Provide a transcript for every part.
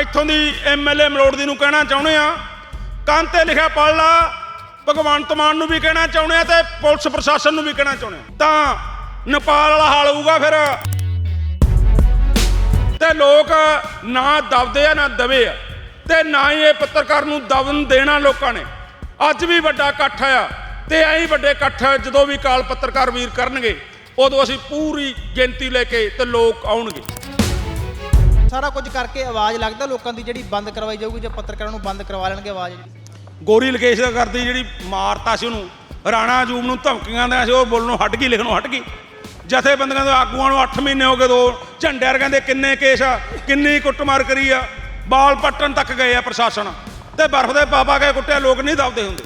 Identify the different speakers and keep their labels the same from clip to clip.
Speaker 1: ਇੱਥੋਂ ਦੀ ਐਮਐਲਏ ਮਲੋੜ ਦੀ ਨੂੰ ਕਹਿਣਾ ਚਾਹੁੰਦੇ ਆ ਕੰਨ ਤੇ ਲਿਖਿਆ ਪੜ ਲਾ। ਭਗਵੰਤ ਮਾਨ ਨੂੰ ਵੀ ਕਹਿਣਾ ਚਾਹੁੰਦੇ ਆ ਤੇ ਪੁਲਿਸ ਪ੍ਰਸ਼ਾਸਨ ਨੂੰ ਵੀ ਕਹਿਣਾ ਚਾਹੁੰਦੇ ਆ ਤਾਂ ਨੇਪਾਲ ਵਾਲਾ ਹਾਲ ਹੋਊਗਾ ਫਿਰ। ਤੇ ਲੋਕ ਨਾ ਦਬਦੇ ਆ, ਨਾ ਦਵੇ ਆ। ਤੇ ਨਾ ਹੀ ਇਹ ਪੱਤਰਕਾਰ ਨੂੰ ਦਬਨ ਦੇਣਾ ਲੋਕਾਂ ਨੇ। ਅੱਜ ਵੀ ਵੱਡਾ ਇਕੱਠ ਆ ਤੇ ਐਂ ਵੱਡੇ ਇਕੱਠ ਜਦੋਂ ਵੀ ਕਾਲ ਪੱਤਰਕਾਰ ਵੀਰ ਕਰਨਗੇ, ਉਦੋਂ ਅਸੀਂ ਪੂਰੀ ਗਿਣਤੀ ਲੈ ਕੇ ਤੇ ਲੋਕ ਆਉਣਗੇ।
Speaker 2: ਸਾਰਾ ਕੁਝ ਕਰਕੇ ਆਵਾਜ਼ ਲੱਗਦਾ ਲੋਕਾਂ ਦੀ ਜਿਹੜੀ ਬੰਦ ਕਰਵਾਈ ਜਾਊਗੀ ਜੇ ਪੱਤਰਕਾਰਾਂ ਨੂੰ ਬੰਦ ਕਰਵਾ ਲੈਣਗੇ ਆਵਾਜ਼? ਜਿਹੜੀ
Speaker 1: ਗੋਰੀ ਲਕੇਸ਼ ਦਾ ਕਰਦੀ ਜਿਹੜੀ ਮਾਰਤਾ ਸੀ ਉਹਨੂੰ ਰਾਣਾ ਅਜੂਬ ਨੂੰ ਧਮਕੀਆਂ ਦਿਆ ਸੀ ਉਹ ਬੋਲਣੋਂ ਹਟ ਗਈ ਲਿਖਣੋਂ ਹਟ ਗਈ। ਜਥੇਬੰਦੀਆਂ ਦੇ ਆਗੂਆਂ ਨੂੰ 8 ਮਹੀਨੇ ਹੋ ਗਏ ਦੋ ਝੰਡੇ ਵਰਗਿਆਂ ਦੇ ਕਿੰਨੇ ਕੇਸ ਆ ਕਿੰਨੀ ਕੁੱਟਮਾਰ ਕਰੀ ਆ ਬਾਲ ਪੱਟਣ ਤੱਕ ਗਏ ਆ ਪ੍ਰਸ਼ਾਸਨ। ਤੇ ਬਰਫ਼ ਦੇ ਪਾਪਾ ਕੇ ਕੁੱਟਿਆ ਲੋਕ ਨਹੀਂ ਦਬਦੇ ਹੁੰਦੇ।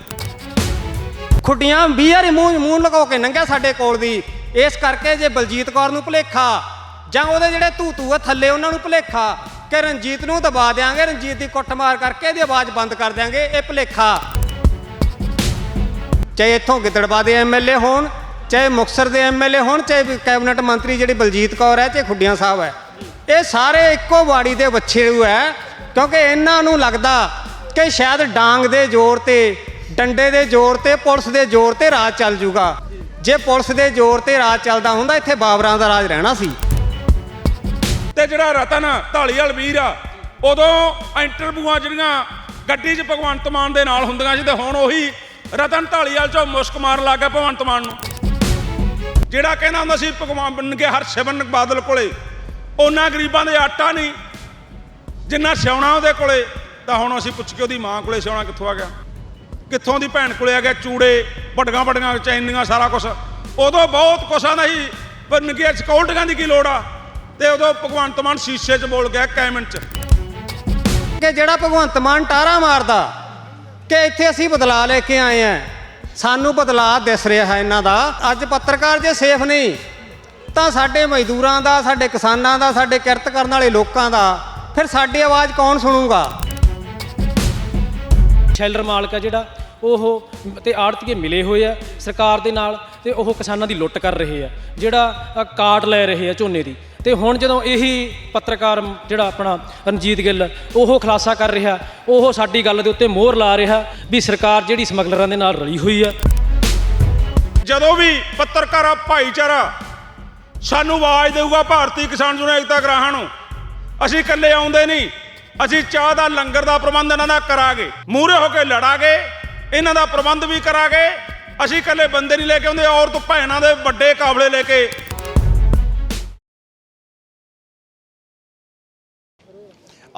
Speaker 3: ਖੁੱਡੀਆਂ 20 ਵਾਰੀ ਮੂੰਹ ਮੂੰਹ ਲਗਾਉ ਕੇ ਲੰਘਿਆ ਸਾਡੇ ਕੋਲ ਦੀ ਇਸ ਕਰਕੇ ਜੇ ਬਲਜੀਤ ਕੌਰ ਨੂੰ ਭੁਲੇਖਾ ਜਾਂ ਉਹਦੇ ਜਿਹੜੇ ਧੂਤੂ ਆ, ਥੱਲੇ ਉਹਨਾਂ ਨੂੰ ਭੁਲੇਖਾ ਕਿ ਰਣਜੀਤ ਨੂੰ ਦਬਾ ਦਿਆਂਗੇ, ਰਣਜੀਤ ਦੀ ਕੁੱਟਮਾਰ ਕਰਕੇ ਇਹਦੀ ਆਵਾਜ਼ ਬੰਦ ਕਰ ਦਿਆਂਗੇ, ਇਹ ਭੁਲੇਖਾ। ਚਾਹੇ ਇੱਥੋਂ ਗਿੱਦੜਬਾ ਦੇ ਐਮਐਲਏ ਹੋਣ, ਚਾਹੇ ਮੁਕਸਰ ਦੇ ਐਮਐਲਏ ਹੋਣ, ਚਾਹੇ ਕੈਬਨਿਟ ਮੰਤਰੀ ਜਿਹੜੀ ਬਲਜੀਤ ਕੌਰ ਹੈ, ਚਾਹੇ ਖੁੱਡੀਆਂ ਸਾਹਿਬ ਹੈ, ਇਹ ਸਾਰੇ ਇੱਕੋ ਬਾੜੀ ਦੇ ਬੱਚੇ ਨੂੰ ਹੈ, ਕਿਉਂਕਿ ਇਹਨਾਂ ਨੂੰ ਲੱਗਦਾ ਕਿ ਸ਼ਾਇਦ ਡਾਂਗ ਦੇ ਜ਼ੋਰ ਤੇ, ਡੰਡੇ ਦੇ ਜ਼ੋਰ ਤੇ, ਪੁਲਿਸ ਦੇ ਜ਼ੋਰ ਤੇ ਰਾਜ ਚੱਲ ਜੂਗਾ। ਜੇ ਪੁਲਿਸ ਦੇ ਜ਼ੋਰ ਤੇ ਰਾਜ ਚੱਲਦਾ ਹੁੰਦਾ, ਇੱਥੇ ਬਾਬਰਾਂ ਦਾ ਰਾਜ ਰਹਿਣਾ ਸੀ।
Speaker 1: ਤੇ ਜਿਹੜਾ ਰਤਨ ਢਾਲੀਵਾਲ ਵੀਰ ਆ, ਉਦੋਂ ਇੰਟਰਵਿਊਆਂ ਜਿਹੜੀਆਂ ਗੱਡੀ 'ਚ ਭਗਵੰਤ ਮਾਨ ਦੇ ਨਾਲ ਹੁੰਦੀਆਂ ਸੀ ਤੇ ਹੁਣ ਉਹੀ ਰਤਨ ਢਾਲੀਵਾਲ 'ਚੋਂ ਮੁਸਕ ਮਾਰਨ ਲੱਗ ਗਿਆ ਭਗਵੰਤ ਮਾਨ ਨੂੰ। ਜਿਹੜਾ ਕਹਿੰਦਾ ਹੁੰਦਾ ਸੀ, ਭਗਵਾਨ ਬਣ ਕੇ ਹਰਸ਼ਿਵਨ ਬਾਦਲ ਕੋਲੇ, ਉਹਨਾਂ ਗਰੀਬਾਂ ਦੇ ਆਟਾ ਨਹੀਂ, ਜਿੰਨਾ ਸਿਉਣਾ ਉਹਦੇ ਕੋਲੇ, ਤਾਂ ਹੁਣ ਅਸੀਂ ਪੁੱਛ ਕੇ ਉਹਦੀ ਮਾਂ ਕੋਲੇ ਸਿਉਣਾ ਕਿੱਥੋਂ ਆ ਗਿਆ? ਕਿੱਥੋਂ ਦੀ ਭੈਣ ਕੋਲੇ ਆ ਗਿਆ ਚੂੜੇ, ਵੱਡੀਆਂ ਵੱਡੀਆਂ ਚੈਨੀਆਂ, ਸਾਰਾ ਕੁਝ ਉਦੋਂ ਬਹੁਤ ਕੁਛ ਆਂਦਾ ਸੀ, ਪਰ ਨਗੀਆਂ ਸਕਿਉਰਟੀਆਂ ਦੀ ਕੀ ਲੋੜ ਆ? ਤੇ ਉਦੋਂ ਭਗਵੰਤ ਮਾਨ ਸ਼ੀਸ਼ੇ 'ਚ ਬੋਲ ਗਿਆ ਕੈਮਨ 'ਚ।
Speaker 3: ਕਿ ਜਿਹੜਾ ਭਗਵੰਤ ਮਾਨ ਟਾਰਾ ਮਾਰਦਾ ਕਿ ਇੱਥੇ ਅਸੀਂ ਬਦਲਾ ਲੈ ਕੇ ਆਏ ਆ ਸਾਨੂੰ ਬਦਲਾਅ ਦਿਸ ਰਿਹਾ ਹੈ ਇਹਨਾਂ ਦਾ। ਅੱਜ ਪੱਤਰਕਾਰ ਜੇ ਸੇਫ ਨਹੀਂ ਤਾਂ ਸਾਡੇ ਮਜ਼ਦੂਰਾਂ ਦਾ ਸਾਡੇ ਕਿਸਾਨਾਂ ਦਾ ਸਾਡੇ ਕਿਰਤ ਕਰਨ ਵਾਲੇ ਲੋਕਾਂ ਦਾ ਫਿਰ ਸਾਡੀ ਆਵਾਜ਼ ਕੌਣ ਸੁਣੂਗਾ?
Speaker 4: ਸ਼ੈਲਰ ਮਾਲਕ ਆ ਜਿਹੜਾ ਉਹ ਤੇ ਆੜਤੀਏ ਮਿਲੇ ਹੋਏ ਆ ਸਰਕਾਰ ਦੇ ਨਾਲ ਤੇ ਉਹ ਕਿਸਾਨਾਂ ਦੀ ਲੁੱਟ ਕਰ ਰਹੇ ਆ। ਜਿਹੜਾ ਕਾਟ ਲੈ ਰਹੇ ਆ ਝੋਨੇ ਦੀ। ਤੇ ਹੁਣ ਜਦੋਂ ਇਹੀ ਪੱਤਰਕਾਰ ਜਿਹੜਾ ਆਪਣਾ ਰਣਜੀਤ ਗਿੱਲ ਉਹ ਖੁਲਾਸਾ ਕਰ ਰਿਹਾ, ਉਹ ਸਾਡੀ ਗੱਲ ਦੇ ਉੱਤੇ ਮੋਹਰ ਲਾ ਰਿਹਾ ਵੀ ਸਰਕਾਰ ਜਿਹੜੀ ਸਮਗਲਰਾਂ ਦੇ ਨਾਲ ਰਲੀ ਹੋਈ ਆ।
Speaker 1: ਜਦੋਂ ਵੀ ਪੱਤਰਕਾਰ, ਭਾਈਚਾਰਾ ਸਾਨੂੰ ਆਵਾਜ਼ ਦੇਊਗਾ ਭਾਰਤੀ ਕਿਸਾਨ ਯੂਨੀਅਨ ਏਕਤਾ ਗਰਾਹਾਂ ਨੂੰ, ਅਸੀਂ ਇਕੱਲੇ ਆਉਂਦੇ ਨਹੀਂ, ਅਸੀਂ ਚਾਹ ਦਾ ਲੰਗਰ ਦਾ ਪ੍ਰਬੰਧ ਇਹਨਾਂ ਦਾ ਕਰਾਂਗੇ, ਮੂਹਰੇ ਹੋ ਕੇ ਲੜਾਂਗੇ, ਇਹਨਾਂ ਦਾ ਪ੍ਰਬੰਧ ਵੀ ਕਰਾਂਗੇ, ਅਸੀਂ ਇਕੱਲੇ ਬੰਦੇ ਨਹੀਂ ਲੈ ਕੇ ਆਉਂਦੇ, ਔਰਤ ਭੈਣਾਂ ਦੇ ਵੱਡੇ ਕਾਬਲੇ ਲੈ ਕੇ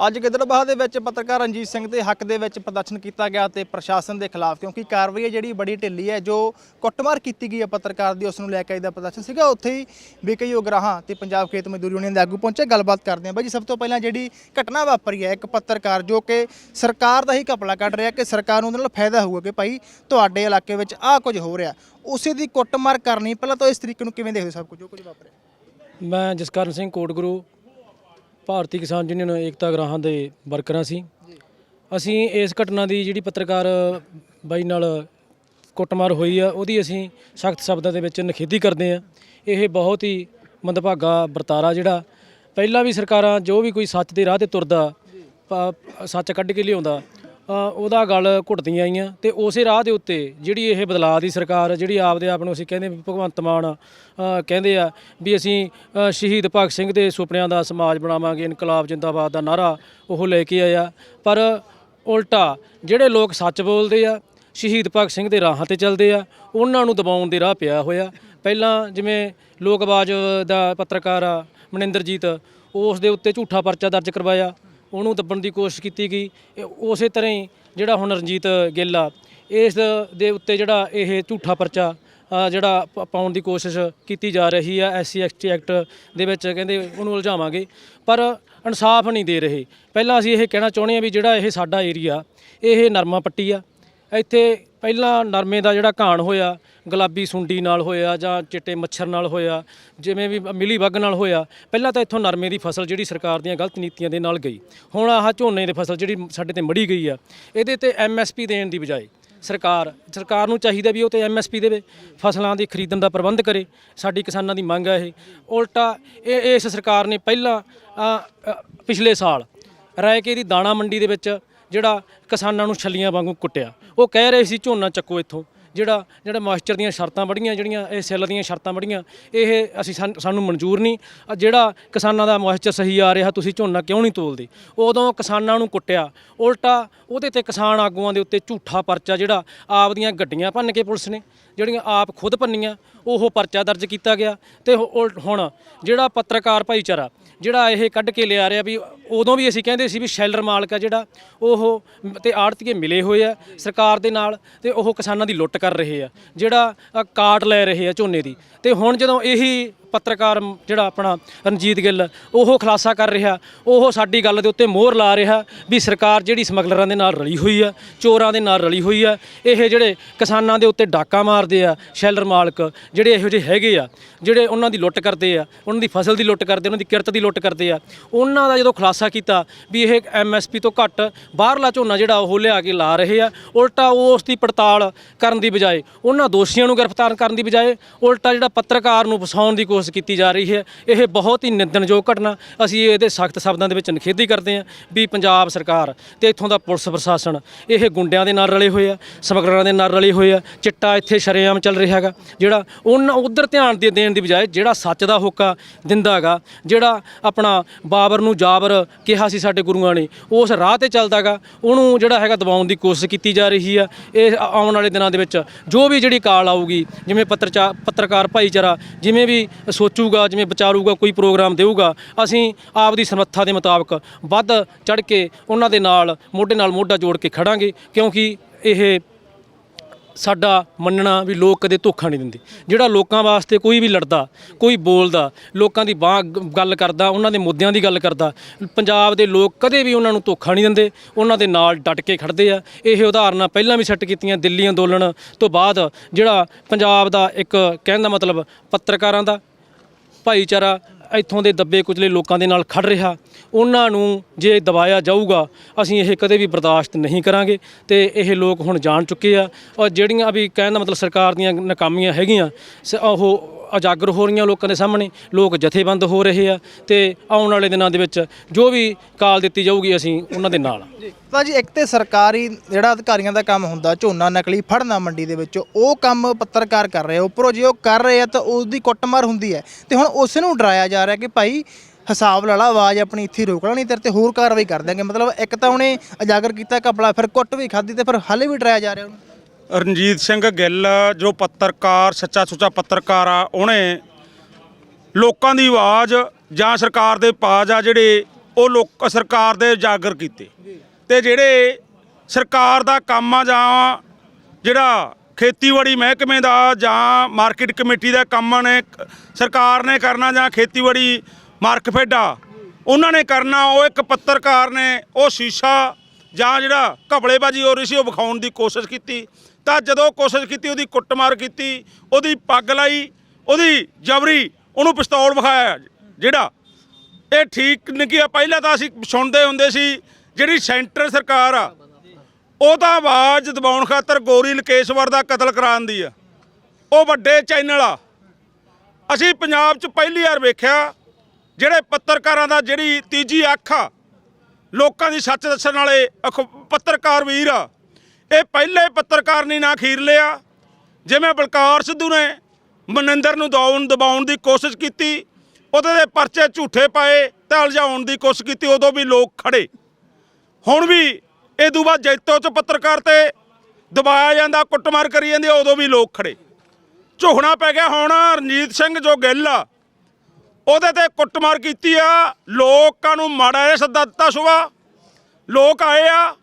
Speaker 2: ਅੱਜ ਗਿੱਦੜਬਾਹ ਦੇ ਵਿੱਚ ਪੱਤਰਕਾਰ ਰਣਜੀਤ ਸਿੰਘ ਦੇ ਹੱਕ ਦੇ ਵਿੱਚ ਪ੍ਰਦਰਸ਼ਨ ਕੀਤਾ ਗਿਆ ਤੇ ਪ੍ਰਸ਼ਾਸਨ ਦੇ ਖਿਲਾਫ, ਕਿਉਂਕਿ ਕਾਰਵਾਈ ਹੈ ਜਿਹੜੀ ਬੜੀ ਢਿੱਲੀ ਹੈ, ਜੋ ਕੁੱਟਮਾਰ ਕੀਤੀ ਗਈ ਹੈ ਪੱਤਰਕਾਰ ਦੀ, ਉਸ ਨੂੰ ਲੈ ਕੇ ਅੱਜ ਪ੍ਰਦਰਸ਼ਨ ਸੀਗਾ। ਉੱਥੇ ਹੀ ਵਿਕਈ ਉਗਰਾਹਾਂ ਤੇ ਪੰਜਾਬ ਖੇਤ ਮਜ਼ਦੂਰ ਯੂਨੀਅਨ ਦੇ ਆਗੂ ਪਹੁੰਚੇ, ਗੱਲਬਾਤ ਕਰਦੇ ਹਾਂ। ਬਾਈ ਜੀ, ਸਭ ਤੋਂ ਪਹਿਲਾਂ ਜਿਹੜੀ ਘਟਨਾ ਵਾਪਰੀ ਹੈ, ਇੱਕ ਪੱਤਰਕਾਰ ਜੋ ਕਿ ਸਰਕਾਰ ਦਾ ਹੀ ਘਪਲਾ ਕੱਢ ਰਿਹਾ ਕਿ ਸਰਕਾਰ ਨੂੰ ਉਹਦੇ ਨਾਲ ਫਾਇਦਾ ਹੋਊਗਾ ਕਿ ਭਾਈ ਤੁਹਾਡੇ ਇਲਾਕੇ ਵਿੱਚ ਆਹ ਕੁਝ ਹੋ ਰਿਹਾ। ਉਸੇ ਦੀ ਕੁੱਟਮਾਰ ਕਰਨੀ, ਪਹਿਲਾਂ ਤਾਂ ਇਸ ਤਰੀਕੇ ਨੂੰ ਕਿਵੇਂ ਦੇਖਦੇ ਹੋ ਸਭ ਕੁਝ, ਜੋ ਕੁਝ ਵਾਪਰਿਆ?
Speaker 4: ਮੈਂ ਜਸਕਰਨ ਸਿੰਘ, ਕੋਟਗੁਰੂ। ਭਾਰਤੀ ਕਿਸਾਨ ਯੂਨੀਅਨ ਏਕਤਾ ਗ੍ਰਾਹਾਂ ਦੇ ਵਰਕਰਾਂ ਸੀ। ਅਸੀਂ ਇਸ ਘਟਨਾ ਦੀ ਜਿਹੜੀ ਪੱਤਰਕਾਰ ਬਾਈ ਨਾਲ ਕੁੱਟਮਾਰ ਹੋਈ ਆ, ਉਹਦੀ ਅਸੀਂ ਸਖਤ ਸ਼ਬਦਾਂ ਦੇ ਵਿੱਚ ਨਿਖੇਧੀ ਕਰਦੇ ਆ। ਇਹ ਬਹੁਤ ਹੀ ਮੰਦਭਾਗਾ ਵਰਤਾਰਾ ਜਿਹੜਾ, ਪਹਿਲਾਂ ਵੀ ਸਰਕਾਰਾਂ ਜੋ ਵੀ ਕੋਈ ਸੱਚ ਦੇ ਰਾਹ ਤੇ ਤੁਰਦਾ, ਪ- ਸੱਚ ਕੱਢ ਕੇ ਲਿਆਉਂਦਾ ਉਹਦਾ ਗੱਲ ਘੁੱਟਦੀਆਂ ਆਈਆਂ ਤੇ ਉਸੇ ਰਾਹ ਦੇ ਉੱਤੇ ਜਿਹੜੀ ਇਹ ਬਦਲਾਅ ਦੀ ਸਰਕਾਰ ਜਿਹੜੀ ਆਪਦੇ ਆਪ ਨੂੰ ਅਸੀਂ ਕਹਿੰਦੇ ਵੀ ਭਗਵੰਤ ਮਾਨ ਕਹਿੰਦੇ ਆ ਵੀ ਅਸੀਂ ਸ਼ਹੀਦ ਭਗਤ ਸਿੰਘ ਦੇ ਸੁਪਨਿਆਂ ਦਾ ਸਮਾਜ ਬਣਾਵਾਂਗੇ, ਇਨਕਲਾਬ ਜਿੰਦਾਬਾਦ ਦਾ ਨਾਰਾ ਉਹ ਲੈ ਕੇ ਆਇਆ। ਪਰ ਉਲਟਾ ਜਿਹੜੇ ਲੋਕ ਸੱਚ ਬੋਲਦੇ ਆ, ਸ਼ਹੀਦ ਭਗਤ ਸਿੰਘ ਦੇ ਰਾਹਾਂ ਤੇ ਚੱਲਦੇ ਆ, ਉਹਨਾਂ ਨੂੰ ਦਬਾਉਣ ਦੇ ਰਾਹ ਪਿਆ ਹੋਇਆ। ਪਹਿਲਾਂ ਜਿਵੇਂ ਲੋਕ ਆਵਾਜ਼ ਦਾ ਪੱਤਰਕਾਰ ਆ ਮਨਿੰਦਰਜੀਤ, ਉਸ ਦੇ ਉੱਤੇ ਝੂਠਾ ਪਰਚਾ ਦਰਜ ਕਰਵਾਇਆ। ਉਹਨੂੰ ਦੱਬਣ ਦੀ ਕੋਸ਼ਿਸ਼ ਕੀਤੀ ਗਈ। ਇਹ ਉਸੇ ਤਰ੍ਹਾਂ ਹੀ ਜਿਹੜਾ ਹੁਣ ਰਣਜੀਤ ਗਿੱਲ ਆ, ਇਸ ਦੇ ਉੱਤੇ ਜਿਹੜਾ ਇਹ ਝੂਠਾ ਪਰਚਾ ਜਿਹੜਾ ਪ- ਪਾਉਣ ਦੀ ਕੋਸ਼ਿਸ਼ ਕੀਤੀ ਜਾ ਰਹੀ ਆ ਐਸਸੀ ਐਸਟੀ ਐਕਟ ਦੇ ਵਿੱਚ, ਕਹਿੰਦੇ ਉਹਨੂੰ ਉਲਝਾਵਾਂਗੇ। ਪਰ ਇਨਸਾਫ ਨਹੀਂ ਦੇ ਰਹੇ। ਪਹਿਲਾਂ ਅਸੀਂ ਇਹ ਕਹਿਣਾ ਚਾਹੁੰਦੇ ਆ ਵੀ ਜਿਹੜਾ ਇਹ ਸਾਡਾ ਏਰੀਆ, ਇਹ ਨਰਮਾ ਪੱਟੀ ਆ। ਇੱਥੇ ਪਹਿਲਾਂ ਨਰਮੇ ਦਾ ਜਿਹੜਾ ਘਾਣ ਹੋਇਆ, ਗੁਲਾਬੀ ਸੁੰਡੀ ਨਾਲ ਹੋਇਆ ਜਾਂ ਚਿੱਟੇ ਮੱਛਰ ਨਾਲ ਹੋਇਆ, ਜਿਵੇਂ ਵੀ ਮਿਲੀ ਬੱਗ ਨਾਲ ਹੋਇਆ, ਪਹਿਲਾਂ ਤਾਂ ਇੱਥੋਂ ਨਰਮੇ ਦੀ ਫਸਲ ਜਿਹੜੀ ਸਰਕਾਰ ਦੀਆਂ ਗਲਤ ਨੀਤੀਆਂ ਦੇ ਨਾਲ ਗਈ। ਹੁਣ ਆਹ ਝੋਨੇ ਦੀ ਫਸਲ ਜਿਹੜੀ ਸਾਡੇ ਤੇ ਮੜੀ ਗਈ ਆ, ਇਹਦੇ ਤੇ ਐਮਐਸਪੀ ਦੇਣ ਦੀ ਬਜਾਏ ਸਰਕਾਰ ਸਰਕਾਰ ਨੂੰ ਚਾਹੀਦਾ ਵੀ ਉਹ ਤੇ ਐਮਐਸਪੀ ਦੇਵੇ, ਫਸਲਾਂ ਦੀ ਖਰੀਦਣ ਦਾ ਪ੍ਰਬੰਧ ਕਰੇ, ਸਾਡੀ ਕਿਸਾਨਾਂ ਦੀ ਮੰਗ ਹੈ ਇਹ। ਉਲਟਾ ਇਹ, ਇਸ ਸਰਕਾਰ ਨੇ ਪਹਿਲਾਂ ਪਿਛਲੇ ਸਾਲ ਰਾਇਕੇ ਦੀ ਦਾਣਾ ਮੰਡੀ ਦੇ ਵਿੱਚ ਜਿਹੜਾ ਕਿਸਾਨਾਂ ਨੂੰ ਛੱਲੀਆਂ ਵਾਂਗੂ ਕੁੱਟਿਆ। ਉਹ ਕਹਿ ਰਹੇ ਸੀ, ਝੋਨਾ ਚੱਕੋ ਇੱਥੋਂ। ਜਿਹੜਾ ਜਿਹੜਾ ਮਾਸਟਰ ਦੀਆਂ ਸ਼ਰਤਾਂ ਬੜੀਆਂ ਜਿਹੜੀਆਂ ਇਹ ਸੈੱਲ ਦੀਆਂ ਸ਼ਰਤਾਂ ਬੜੀਆਂ ਇਹ ਅਸੀਂ ਸਾਨ- ਸਾਨੂੰ ਮਨਜ਼ੂਰ ਨਹੀਂ। ਜਿਹੜਾ ਕਿਸਾਨਾਂ ਦਾ ਮਾਸਟਰ ਸਹੀ ਆ ਰਿਹਾ, ਤੁਸੀਂ ਝੋਨਾ ਕਿਉਂ ਨਹੀਂ ਤੋਲਦੇ? ਉਦੋਂ ਕਿਸਾਨਾਂ ਨੂੰ ਕੁੱਟਿਆ। ਉਲਟਾ ਉਹਦੇ ਤੇ ਕਿਸਾਨ ਆਗੂਆਂ ਦੇ ਉੱਤੇ ਝੂਠਾ ਪਰਚਾ ਜਿਹੜਾ ਆਪ ਦੀਆਂ ਗੱਡੀਆਂ ਭੰਨ ਕੇ ਪੁਲਿਸ ਨੇ ਜਿਹੜੀਆਂ ਆਪ ਖੁਦ ਭੰਨੀਆਂ ਉਹ ਪਰਚਾ ਦਰਜ ਕੀਤਾ ਗਿਆ ਤੇ ਹੁ- ਹੁਣ ਜਿਹੜਾ ਪੱਤਰਕਾਰ ਭਾਈਚਾਰਾ ਜਿਹੜਾ ਇਹ ਕੱਢ ਕੇ ਲਿਆ ਰਿਹਾ ਵੀ ਉਦੋਂ ਵੀ ਅਸੀਂ ਕਹਿੰਦੇ ਸੀ ਵੀ ਸ਼ੈਲਰ ਮਾਲਕ ਆ ਜਿਹੜਾ ਉਹ ਮ- ਤੇ ਆੜਤੀਏ ਮਿਲੇ ਹੋਏ ਆ ਸਰਕਾਰ ਦੇ ਨਾਲ ਤੇ ਉਹ ਕਿਸਾਨਾਂ ਦੀ ਲੁੱਟ ਕਰ ਰਹੇ ਆ ਜਿਹੜਾ ਅ, ਕਾਟ ਲੈ ਰਹੇ ਆ ਝੋਨੇ ਦੀ। ਤੇ ਹੁਣ ਜਦੋਂ ਇਹੀ ਪੱਤਰਕਾਰ ਜਿਹੜਾ ਆਪਣਾ ਰਣਜੀਤ ਗਿੱਲ, ਉਹ ਖੁਲਾਸਾ ਕਰ ਰਿਹਾ। ਉਹ ਸਾਡੀ ਗੱਲ ਦੇ ਉੱਤੇ ਮੋਹਰ ਲਾ ਰਿਹਾ ਵੀ ਸਰਕਾਰ ਜਿਹੜੀ ਸਮਗਲਰਾਂ ਦੇ ਨਾਲ ਰਲੀ ਹੋਈ ਆ, ਚੋਰਾਂ ਦੇ ਨਾਲ ਰਲੀ ਹੋਈ ਆ, ਇਹ ਜਿਹੜੇ ਕਿਸਾਨਾਂ ਦੇ ਉੱਤੇ ਡਾਕਾ ਮਾਰਦੇ ਆ, ਸ਼ੈਲਰ ਮਾਲਕ ਜਿਹੜੇ ਇਹੋ ਜਿਹੇ ਹੈਗੇ ਆ, ਜਿਹੜੇ ਉਹਨਾਂ ਦੀ ਲੁੱਟ ਕਰਦੇ ਆ, ਉਹਨਾਂ ਦੀ ਫਸਲ ਦੀ ਲੁੱਟ ਕਰਦੇ, ਉਹਨਾਂ ਦੀ ਕਿਰਤ ਦੀ ਲੁੱਟ ਕਰਦੇ ਆ, ਉਹਨਾਂ ਦਾ ਜਦੋਂ ਖੁਲਾਸਾ ਕੀਤਾ ਵੀ ਇਹ ਐਮਐਸਪੀ ਤੋਂ ਘੱਟ ਬਾਹਰਲਾ ਝੋਨਾ ਜਿਹੜਾ ਉਹ ਲਿਆ ਕੇ ਲਾ ਰਹੇ ਆ, ਉਲਟਾ ਉਹ ਉਸ ਦੀ ਪੜਤਾਲ ਕਰਨ ਦੀ ਬਜਾਏ, ਉਹਨਾਂ ਦੋਸ਼ੀਆਂ ਨੂੰ ਗ੍ਰਿਫਤਾਰ ਕਰਨ ਦੀ ਬਜਾਏ, ਉਲਟਾ ਜਿਹੜਾ ਪੱਤਰਕਾਰ ਨੂੰ ਫਸਾਉਣ ਦੀ ਕੋਸ਼ਿਸ਼ ਕੀਤੀ ਜਾ ਰਹੀ ਹੈ। ਇਹ ਬਹੁਤ ਹੀ ਨਿੰਦਣਯੋਗ ਘਟਨਾ। ਅਸੀਂ ਇਹਦੇ ਸਖਤ ਸ਼ਬਦਾਂ ਦੇ ਵਿੱਚ ਨਿਖੇਧੀ ਕਰਦੇ ਹਾਂ ਵੀ ਪੰਜਾਬ ਸਰਕਾਰ ਤੇ ਇੱਥੋਂ ਦਾ ਪੁਲਿਸ ਪ੍ਰਸ਼ਾਸਨ ਇਹ ਗੁੰਡਿਆਂ ਦੇ ਨਾਲ ਰਲੇ ਹੋਏ ਆ, ਸਮਗਲਰਾਂ ਦੇ ਨਾਲ ਰਲੇ ਹੋਏ ਆ। ਚਿੱਟਾ ਇੱਥੇ ਸ਼ਰੇਆਮ ਚੱਲ ਰਿਹਾ ਹੈਗਾ, ਜਿਹੜਾ ਉਹਨਾਂ ਉਧਰ ਧਿਆਨ ਦੇ ਦੇਣ ਦੀ ਬਜਾਏ ਜਿਹੜਾ ਸੱਚ ਦਾ ਹੋਕਾ ਦਿੰਦਾ ਹੈਗਾ, ਜਿਹੜਾ ਆਪਣਾ ਬਾਬਰ ਨੂੰ ਜਾਬਰ ਕਿਹਾ ਸੀ ਸਾਡੇ ਗੁਰੂਆਂ ਨੇ, ਉਸ ਰਾਹ ਤੇ ਚੱਲਦਾਗਾ ਉਹਨੂੰ ਜਿਹੜਾ ਹੈਗਾ ਦਬਾਉਣ ਦੀ ਕੋਸ਼ਿਸ਼ ਕੀਤੀ ਜਾ ਰਹੀ ਆ। ਇਹ ਆਉਣ ਵਾਲੇ ਦਿਨਾਂ ਦੇ ਵਿੱਚ ਜੋ ਵੀ ਜਿਹੜੀ ਕਾਲ ਆਊਗੀ, ਜਿਵੇਂ ਪੱਤਰਚਾ, ਪੱਤਰਕਾਰ ਭਾਈਚਾਰਾ, ਜਿਵੇਂ ਵੀ ਸੋਚੂਗਾ, ਜਿਵੇਂ ਵਿਚਾਰੂਗਾ, ਕੋਈ ਪ੍ਰੋਗਰਾਮ ਦੇਊਗਾ, ਅਸੀਂ ਆਪ ਦੀ ਸਮਰੱਥਾ ਦੇ ਮੁਤਾਬਕ ਵੱਧ ਚੜ ਕੇ ਉਹਨਾਂ ਦੇ ਨਾਲ, ਮੋਢੇ ਨਾਲ ਮੋਢਾ ਜੋੜ ਕੇ ਖੜਾਂਗੇ, ਕਿਉਂਕਿ ਇਹ ਸਾਡਾ ਮੰਨਣਾ ਵੀ ਲੋਕ ਕਦੇ ਧੋਖਾ ਨਹੀਂ ਦਿੰਦੇ। ਜਿਹੜਾ ਲੋਕਾਂ ਵਾਸਤੇ ਕੋਈ ਵੀ ਲੜਦਾ, ਕੋਈ ਬੋਲਦਾ, ਲੋਕਾਂ ਦੀ ਬਾਹ ਗ- ਗੱਲ ਕਰਦਾ, ਉਹਨਾਂ ਦੇ ਮੁੱਦਿਆਂ ਦੀ ਗੱਲ ਕਰਦਾ, ਪੰਜਾਬ ਦੇ ਲੋਕ ਕਦੇ ਵੀ ਉਹਨਾਂ ਨੂੰ ਧੋਖਾ ਨਹੀਂ ਦਿੰਦੇ, ਉਹਨਾਂ ਦੇ ਨਾਲ ਡਟ ਕੇ ਖੜਦੇ ਆ। ਇਹ ਉਦਾਹਰਨਾਂ ਪਹਿਲਾਂ ਵੀ ਸੈੱਟ ਕੀਤੀਆਂ, ਦਿੱਲੀ ਅੰਦੋਲਨ ਤੋਂ ਬਾਅਦ, ਜਿਹੜਾ ਪੰਜਾਬ ਦਾ ਇੱਕ ਕਹਿਣ ਦਾ ਮਤਲਬ ਪੱਤਰਕਾਰਾਂ ਦਾ ਭਾਈਚਾਰਾ ਇੱਥੋਂ ਦੇ ਦੱਬੇ ਕੁਚਲੇ ਲੋਕਾਂ ਦੇ ਨਾਲ ਖੜ ਰਿਹਾ। ਉਹਨਾਂ ਨੂੰ ਜੇ ਦਬਾਇਆ ਜਾਊਗਾ, ਅਸੀਂ ਇਹ ਕਦੇ ਵੀ ਬਰਦਾਸ਼ਤ ਨਹੀਂ ਕਰਾਂਗੇ ਤੇ ਇਹ ਲੋਕ ਹੁਣ ਜਾਣ ਚੁੱਕੇ ਆ। ਔਰ ਜਿਹੜੀਆਂ ਵੀ ਕਹਿਣ ਦਾ ਮਤਲਬ ਸਰਕਾਰ ਦੀਆਂ ਨਾਕਾਮੀਆਂ ਹੈਗੀਆਂ, ਸ- ਉਹ ਉਜਾਗਰ ਹੋ ਰਹੀਆਂ ਲੋਕਾਂ ਦੇ ਸਾਹਮਣੇ, ਲੋਕ ਜਥੇਬੰਦ ਹੋ ਰਹੇ ਆ ਤੇ ਆਉਣ ਵਾਲੇ ਦਿਨਾਂ ਦੇ ਵਿੱਚ ਜੋ ਵੀ ਕਾਲ ਦਿੱਤੀ ਜਾਊਗੀ ਅਸੀਂ ਉਹਨਾਂ ਦੇ ਨਾਲ ਆ
Speaker 2: ਜੀ ਇੱਕ ਤੇ ਸਰਕਾਰੀ ਜਿਹੜਾ ਅਧਿਕਾਰੀਆਂ ਦਾ ਕੰਮ ਹੁੰਦਾ, ਝੋਨਾ ਨਕਲੀ ਫੜਨਾ ਮੰਡੀ ਦੇ ਵਿੱਚ, ਉਹ ਕੰਮ ਪੱਤਰਕਾਰ ਕਰ ਰਹੇ ਉੱਪਰੋਂ ਜੇ ਉਹ ਕਰ ਰਹੇ ਆ ਤਾਂ ਉਸ ਦੀ ਕੁੱਟਮਾਰ ਹੁੰਦੀ ਹੈ। ਤੇ ਹੁਣ ਉਸ ਨੂੰ ਡਰਾਇਆ ਜਾ ਰਿਹਾ ਕਿ ਭਾਈ, ਹਿਸਾਬ ਲਾ ਲਾ, ਆਵਾਜ਼ ਆਪਣੀ ਇੱਥੇ ਰੋਕ ਲਾ, ਨਹੀਂ ਤੇਰੇ ਤੇ ਹੋਰ ਕਾਰਵਾਈ ਕਰ ਦਾਂਗੇ ਮਤਲਬ ਇੱਕ ਤਾਂ ਉਹਨੇ ਉਜਾਗਰ ਕੀਤਾ ਕਪੜਾ ਫਿਰ ਕੁੱਟ ਵੀ ਖਾਧੀ ਤੇ ਫਿਰ ਹਾਲੇ ਵੀ ਡਰਾਇਆ ਜਾ ਰਿਹਾ ਉਹਨੂੰ।
Speaker 1: ਰਣਜੀਤ ਸਿੰਘ ਗਿੱਲ ਜੋ ਪੱਤਰਕਾਰ ਸੱਚਾ ਸੁੱਚਾ ਪੱਤਰਕਾਰ ਆ ਉਹਨੇ ਲੋਕਾਂ ਦੀ ਆਵਾਜ਼ ਜਾਂ ਸਰਕਾਰ ਦੇ ਪਾਜ ਆ ਜਿਹੜੇ ਉਹ ਲੋਕ ਸਰਕਾਰ ਦੇ ਉਜਾਗਰ ਕੀਤੇ। ਤੇ ਜਿਹੜੇ ਸਰਕਾਰ ਦਾ ਕੰਮ ਆ ਜਾਂ ਜਿਹੜਾ ਖੇਤੀਬਾੜੀ ਮਹਿਕਮੇ ਦਾ ਜਾਂ ਮਾਰਕੀਟ ਕਮੇਟੀ ਦਾ ਕੰਮ ਨੇ ਸਰਕਾਰ ਨੇ ਕਰਨਾ ਜਾਂ ਖੇਤੀਬਾੜੀ ਮਾਰਕਫੈਡ ਉਹਨਾਂ ਨੇ ਕਰਨਾ ਉਹ ਇੱਕ ਪੱਤਰਕਾਰ ਨੇ ਉਹ ਸ਼ੀਸ਼ਾ ਜਾਂ ਜਿਹੜਾ ਘਪਲੇਬਾਜੀ ਹੋ ਰਹੀ ਸੀ ਉਹ ਵਿਖਾਉਣ ਦੀ ਕੋਸ਼ਿਸ਼ ਕੀਤੀ। ਤਾਂ ਜਦੋਂ ਕੋਸ਼ਿਸ਼ ਕੀਤੀ, ਉਹਦੀ ਕੁੱਟਮਾਰ ਕੀਤੀ, ਉਹਦੀ ਪੱਗ ਲਾਈ, ਉਹਦੀ ਜਬਰੀ, ਉਹਨੂੰ ਪਿਸਤੌਲ ਵਿਖਾਇਆ। ਜਿਹੜਾ ਇਹ ਠੀਕ ਨਹੀਂ ਆ ਪਹਿਲਾਂ ਤਾਂ ਅਸੀਂ ਸੁਣਦੇ ਹੁੰਦੇ ਸੀ, ਜਿਹੜੀ ਸੈਂਟਰ ਸਰਕਾਰ ਆ, ਉਹ ਤਾਂ ਆਵਾਜ਼ ਦਬਾਉਣ ਖਾਤਰ ਗੋਰੀ ਲਕੇਸ਼ਵਰ ਦਾ ਕਤਲ ਕਰਾਉਂਦੀ ਆ। ਉਹ ਵੱਡੇ ਚੈਨਲ ਆ। ਅਸੀਂ ਪੰਜਾਬ 'ਚ ਪਹਿਲੀ ਵਾਰ ਵੇਖਿਆ, ਜਿਹੜੇ ਪੱਤਰਕਾਰਾਂ ਦਾ ਜਿਹੜੀ ਤੀਜੀ ਅੱਖ ਆ, ਲੋਕਾਂ ਦੀ ਸੱਚ ਦੱਸਣ ਵਾਲੇ ਅਖ- ਪੱਤਰਕਾਰ ਵੀਰ ਆ ਇਹ ਪਹਿਲੇ ਪੱਤਰਕਾਰ ਨਹੀਂ ਨਾ ਖੀਰ ਲਿਆ। ਜਿਵੇਂ ਬਲਕਾਰ ਸਿੱਧੂ ਨੇ ਮਨਿੰਦਰ ਨੂੰ ਦਬਾਉਣ ਦਬਾਉਣ ਦੀ ਕੋਸ਼ਿਸ਼ ਕੀਤੀ, ਉਹਦੇ ਦੇ ਪਰਚੇ ਝੂਠੇ ਪਾਏ ਤੇ ਉਲਝਾਉਣ ਦੀ ਕੋਸ਼ਿਸ਼ ਕੀਤੀ, ਉਦੋਂ ਵੀ ਲੋਕ ਖੜੇ। ਹੁਣ ਵੀ ਇਹ ਤੋਂ ਬਾਅਦ ਜੈਤੋ ਚ ਪੱਤਰਕਾਰ ਤੇ ਦਬਾਇਆ ਜਾਂਦਾ, ਕੁੱਟਮਾਰ ਕਰੀ ਜਾਂਦੀ ਉਦੋਂ ਵੀ ਲੋਕ ਖੜੇ। ਝੁਕਣਾ ਪੈ ਗਿਆ ਹੁਣ, ਰਣਜੀਤ ਸਿੰਘ ਜੋ ਗਿੱਲ ਆ, ਉਹਦੇ ਤੇ ਕੁੱਟਮਾਰ ਕੀਤੀ ਆ। ਲੋਕਾਂ ਨੂੰ ਮਾੜਾ ਜਿਹਾ ਸੱਦਾ ਦਿੱਤਾ ਸੁਬਾ ਲੋਕ ਆਏ ਆ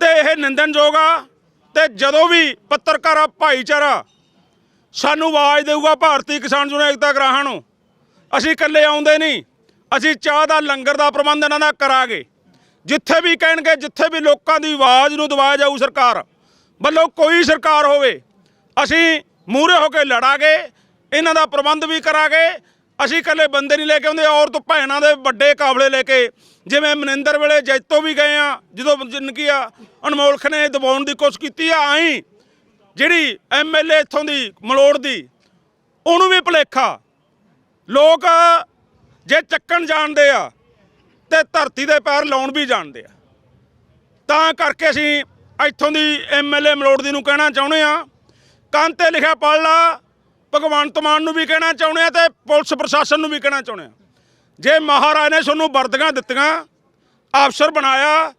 Speaker 1: ਤੇ ਇਹ ਨਿੰਦਣਯੋਗ ਆ ਤੇ ਜਦੋਂ ਵੀ ਪੱਤਰਕਾਰਾ ਭਾਈਚਾਰਾ ਸਾਨੂੰ ਆਵਾਜ਼ ਦੇਊਗਾ ਭਾਰਤੀ ਕਿਸਾਨ ਯੂਨੀਅਨ ਏਕਤਾ ਗਰਾਹਾਂ ਨੂੰ। ਅਸੀਂ ਇਕੱਲੇ ਆਉਂਦੇ ਨਹੀਂ, ਅਸੀਂ ਚਾਹ ਦਾ ਲੰਗਰ ਦਾ ਪ੍ਰਬੰਧ ਇਹਨਾਂ ਦਾ ਕਰਾਂਗੇ। ਜਿੱਥੇ ਵੀ ਕਹਿਣਗੇ, ਜਿੱਥੇ ਵੀ ਲੋਕਾਂ ਦੀ ਆਵਾਜ਼ ਨੂੰ ਦਬਾਇਆ ਜਾਊ ਸਰਕਾਰ, ਵੱਲੋਂ ਕੋਈ ਸਰਕਾਰ ਹੋਵੇ, ਅਸੀਂ ਮੂਹਰੇ ਹੋ ਕੇ ਲੜਾਂਗੇ, ਇਹਨਾਂ ਦਾ ਪ੍ਰਬੰਧ ਵੀ ਕਰਾਂਗੇ ਅਸੀਂ ਇਕੱਲੇ ਬੰਦੇ ਨਹੀਂ ਲੈ ਕੇ ਆਉਂਦੇ, ਔਰਤ ਭੈਣਾਂ ਦੇ ਵੱਡੇ ਕਾਬਲੇ ਲੈ ਕੇ। ਜਿਵੇਂ ਮਨਿੰਦਰ ਵੇਲੇ ਜੈਤੋ ਵੀ ਗਏ ਆ, ਜਦੋਂ ਜਿੰਨਕੀ ਆ ਅਨਮੋਲਖ ਨੇ ਦਬਾਉਣ ਦੀ ਕੋਸ਼ਿਸ਼ ਕੀਤੀ ਆ, ਆਈ ਜਿਹੜੀ ਐਮਐਲਏ ਇੱਥੋਂ ਦੀ ਮਲੋੜ ਦੀ, ਉਹਨੂੰ ਵੀ ਭੁਲੇਖਾ। ਲੋਕ ਜੇ ਚੱਕਣ ਜਾਣਦੇ ਆ, ਤੇ ਧਰਤੀ ਦੇ ਪੈਰ ਲਾਉਣ ਵੀ ਜਾਣਦੇ ਆ। ਤਾਂ ਕਰਕੇ ਅਸੀਂ ਇੱਥੋਂ ਦੀ ਐਮਐਲਏ ਮਲੋੜਦੀ ਨੂੰ ਕਹਿਣਾ ਚਾਹੁੰਦੇ ਆ, ਕੰਨ ਤੇ ਲਿਖਿਆ ਪੜ੍ਹ ਲਾ ਭਗਵੰਤ ਮਾਨ ਨੂੰ ਵੀ ਕਹਿਣਾ ਚਾਹੁੰਦੇ ਆ ਤੇ ਪੁਲਿਸ ਪ੍ਰਸ਼ਾਸਨ ਨੂੰ ਵੀ ਕਹਿਣਾ ਚਾਹੁੰਦੇ ਆ। ਜੇ ਮਹਾਰਾਜ ਨੇ ਤੁਹਾਨੂੰ ਵਰਦੀਆਂ ਦਿੱਤੀਆਂ, ਅਫਸਰ ਬਣਾਇਆ,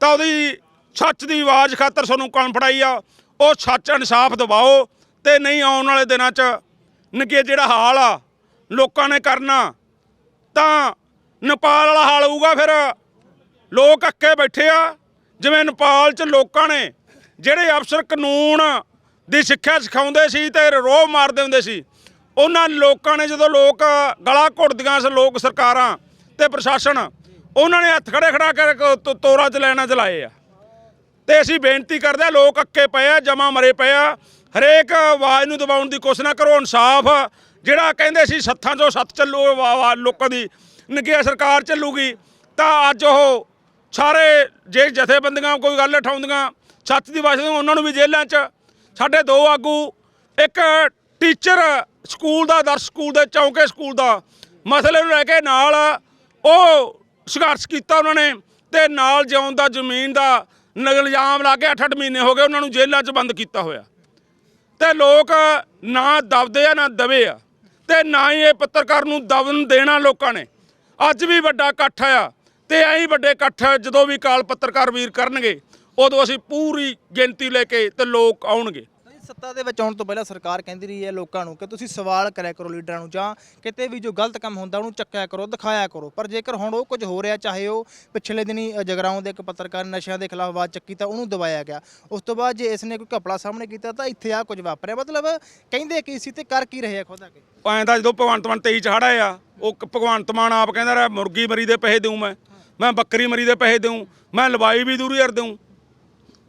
Speaker 1: ਤਾਂ ਉਹਦੀ ਸੱਚ ਦੀ ਆਵਾਜ਼ ਖਾਤਰ ਤੁਹਾਨੂੰ ਕਣ ਫੜਾਈ ਆ? ਉਹ ਸੱਚ ਇਨਸਾਫ ਦਿਵਾਓ ਤੇ ਨਹੀਂ ਆਉਣ ਵਾਲੇ ਦਿਨਾਂ 'ਚ ਨਕੇ ਜਿਹੜਾ ਹਾਲ ਆ, ਲੋਕਾਂ ਨੇ ਕਰਨਾ, ਤਾਂ ਨੇਪਾਲ ਵਾਲਾ ਹਾਲ ਹੋਊਗਾ ਫਿਰ। ਲੋਕ ਅੱਕੇ ਬੈਠੇ ਆ, ਜਿਵੇਂ ਨੇਪਾਲ 'ਚ ਲੋਕਾਂ ਨੇ ਜਿਹੜੇ ਅਫਸਰ ਕਾਨੂੰਨ ਦੀ ਸਿੱਖਿਆ ਸਿਖਾਉਂਦੇ ਸੀ ਤੇ ਰੋਹ ਮਾਰਦੇ ਹੁੰਦੇ ਸੀ। ਉਹਨਾਂ ਲੋਕਾਂ ਨੇ ਜਦੋਂ ਲੋਕ ਗਲਾ ਘੁੱਟਦੀਆਂ ਸੀ, ਲੋਕ ਸਰਕਾਰਾਂ ਤੇ ਪ੍ਰਸ਼ਾਸਨ, ਉਹਨਾਂ ਨੇ ਹੱਥ ਖੜੇ ਖੜਾ ਕਰਕੇ ਤੋ- ਤੋਰਾ ਚ ਲੈਣਾ ਚਲਾਏ ਆ। ਤੇ ਅਸੀਂ ਬੇਨਤੀ ਕਰਦੇ ਆ, ਲੋਕ ਅੱਕੇ ਪਏ ਆ, ਜਮਾ ਮਰੇ ਪਏ ਆ। ਹਰੇਕ ਆਵਾਜ਼ ਨੂੰ ਦਬਾਉਣ ਦੀ ਕੋਸ਼ਿਸ਼ ਨਾ ਕਰੋ, ਇਨਸਾਫ ਜਿਹੜਾ ਕਹਿੰਦੇ ਸੀ, ਸੱਥਾਂ ਚੋਂ ਸੱਤ ਚੱਲੂ ਵਾ- ਲੋਕਾਂ ਦੀ ਨਿੱਘੇ ਸਰਕਾਰ ਚੱਲੂਗੀ, ਤਾਂ ਅੱਜ ਉਹ ਸਾਰੇ ਜੇ ਜਥੇਬੰਦੀਆਂ, ਕੋਈ ਗੱਲ ਉਠਾਉਂਦੀਆਂ ਸੱਚ ਦੀ ਵਾਸਤੇ ਉਹਨਾਂ ਨੂੰ ਵੀ ਜੇਲ੍ਹਾਂ 'ਚ ਸਾਡੇ ਦੋ ਆਗੂ, ਇੱਕ ਟੀਚਰ ਸਕੂਲ ਦਾ, ਦਰਸ ਸਕੂਲ ਦੇ, ਚੌਂਕੇ ਸਕੂਲ ਦਾ। ਮਸਲੇ ਨੂੰ ਲੈ ਕੇ ਨਾਲ ਉਹ ਸੰਘਰਸ਼ ਕੀਤਾ ਉਹਨਾਂ ਨੇ ਤੇ ਨਾਲ ਜਿਉਣ ਦਾ ਜ਼ਮੀਨ ਦਾ ਨ- ਇਲਜ਼ਾਮ ਲਾ ਕੇ 8-8 ਮਹੀਨੇ ਹੋ ਗਏ ਉਹਨਾਂ ਨੂੰ ਜੇਲ੍ਹਾਂ 'ਚ ਬੰਦ ਕੀਤਾ ਹੋਇਆ। ਤੇ ਲੋਕ ਨਾ ਦਬਦੇ ਆ, ਨਾ ਦਵੇ ਆ ਤੇ ਨਾ ਹੀ ਇਹ ਪੱਤਰਕਾਰ ਨੂੰ ਦਬਨ ਦੇਣਾ ਲੋਕਾਂ ਨੇ। ਅੱਜ ਵੀ ਵੱਡਾ ਇਕੱਠ ਆ ਤੇ ਐਂ ਹੀ ਵੱਡੇ ਇਕੱਠ ਜਦੋਂ ਵੀ ਕਾਲ ਪੱਤਰਕਾਰ ਵੀਰ ਕਰਨਗੇ ਉਦੋਂ ਅਸੀਂ ਪੂਰੀ ਗਿਣਤੀ ਲੈ ਕੇ ਤੇ ਲੋਕ ਆਉਣਗੇ।
Speaker 2: ਸੱਤਾ ਦੇ ਵਿੱਚ ਆਉਣ ਤੋਂ ਪਹਿਲਾਂ ਸਰਕਾਰ ਕਹਿੰਦੀ ਰਹੀ ਹੈ ਲੋਕਾਂ ਨੂੰ ਕਿ ਤੁਸੀਂ ਸਵਾਲ ਕਰਿਆ ਕਰੋ ਲੀਡਰਾਂ ਨੂੰ ਜਾਂ ਕਿਤੇ ਵੀ ਜੋ ਗਲਤ ਕੰਮ ਹੁੰਦਾ ਉਹਨੂੰ ਚੱਕਿਆ ਕਰੋ ਦਿਖਾਇਆ ਕਰੋ। ਪਰ ਜੇਕਰ ਹੁਣ ਉਹ ਕੁਝ ਹੋ ਰਿਹਾ ਚਾਹੇ ਉਹ ਪਿਛਲੇ ਦਿਨੀ ਜਗਰਾਉਂ ਦੇ ਇੱਕ ਪੱਤਰਕਾਰ ਨਸ਼ਿਆਂ ਦੇ ਖਿਲਾਫ ਆਵਾਜ਼ ਚੱਕੀ ਤਾਂ ਉਹਨੂੰ ਦਬਾਇਆ ਗਿਆ। ਉਸ ਤੋਂ ਬਾਅਦ ਜੇ ਇਸ ਨੇ ਕੋਈ ਘਪਲਾ ਸਾਹਮਣੇ ਕੀਤਾ ਤਾਂ ਇੱਥੇ ਆ ਕੁਝ ਵਾਪਰਿਆ। ਮਤਲਬ ਕਹਿੰਦੇ ਕੀ ਸੀ ਤੇ ਕਰ ਕੀ ਰਹੇ ਆ ਖੁਦ ਆ ਕੇ?
Speaker 1: ਐਂ ਤਾਂ ਜਦੋਂ ਭਗਵੰਤ ਮਾਨ 23 ਚ ਹੜ ਆਇਆ ਉਹ ਭਗਵੰਤ ਮਾਨ ਆਪ ਕਹਿੰਦਾ ਰਿਹਾ ਮੁਰਗੀ ਮਰੀ ਦੇ ਪੈਸੇ ਦੇਉ ਮੈਂ। ਮੈਂ ਬੱਕਰੀ ਮਰੀ ਦੇ ਪੈਸੇ ਦੇਉ ਮੈਂ ਲਵਾਈ ਵੀ ਦੂਰੀ ਕਰ ਦੇਉ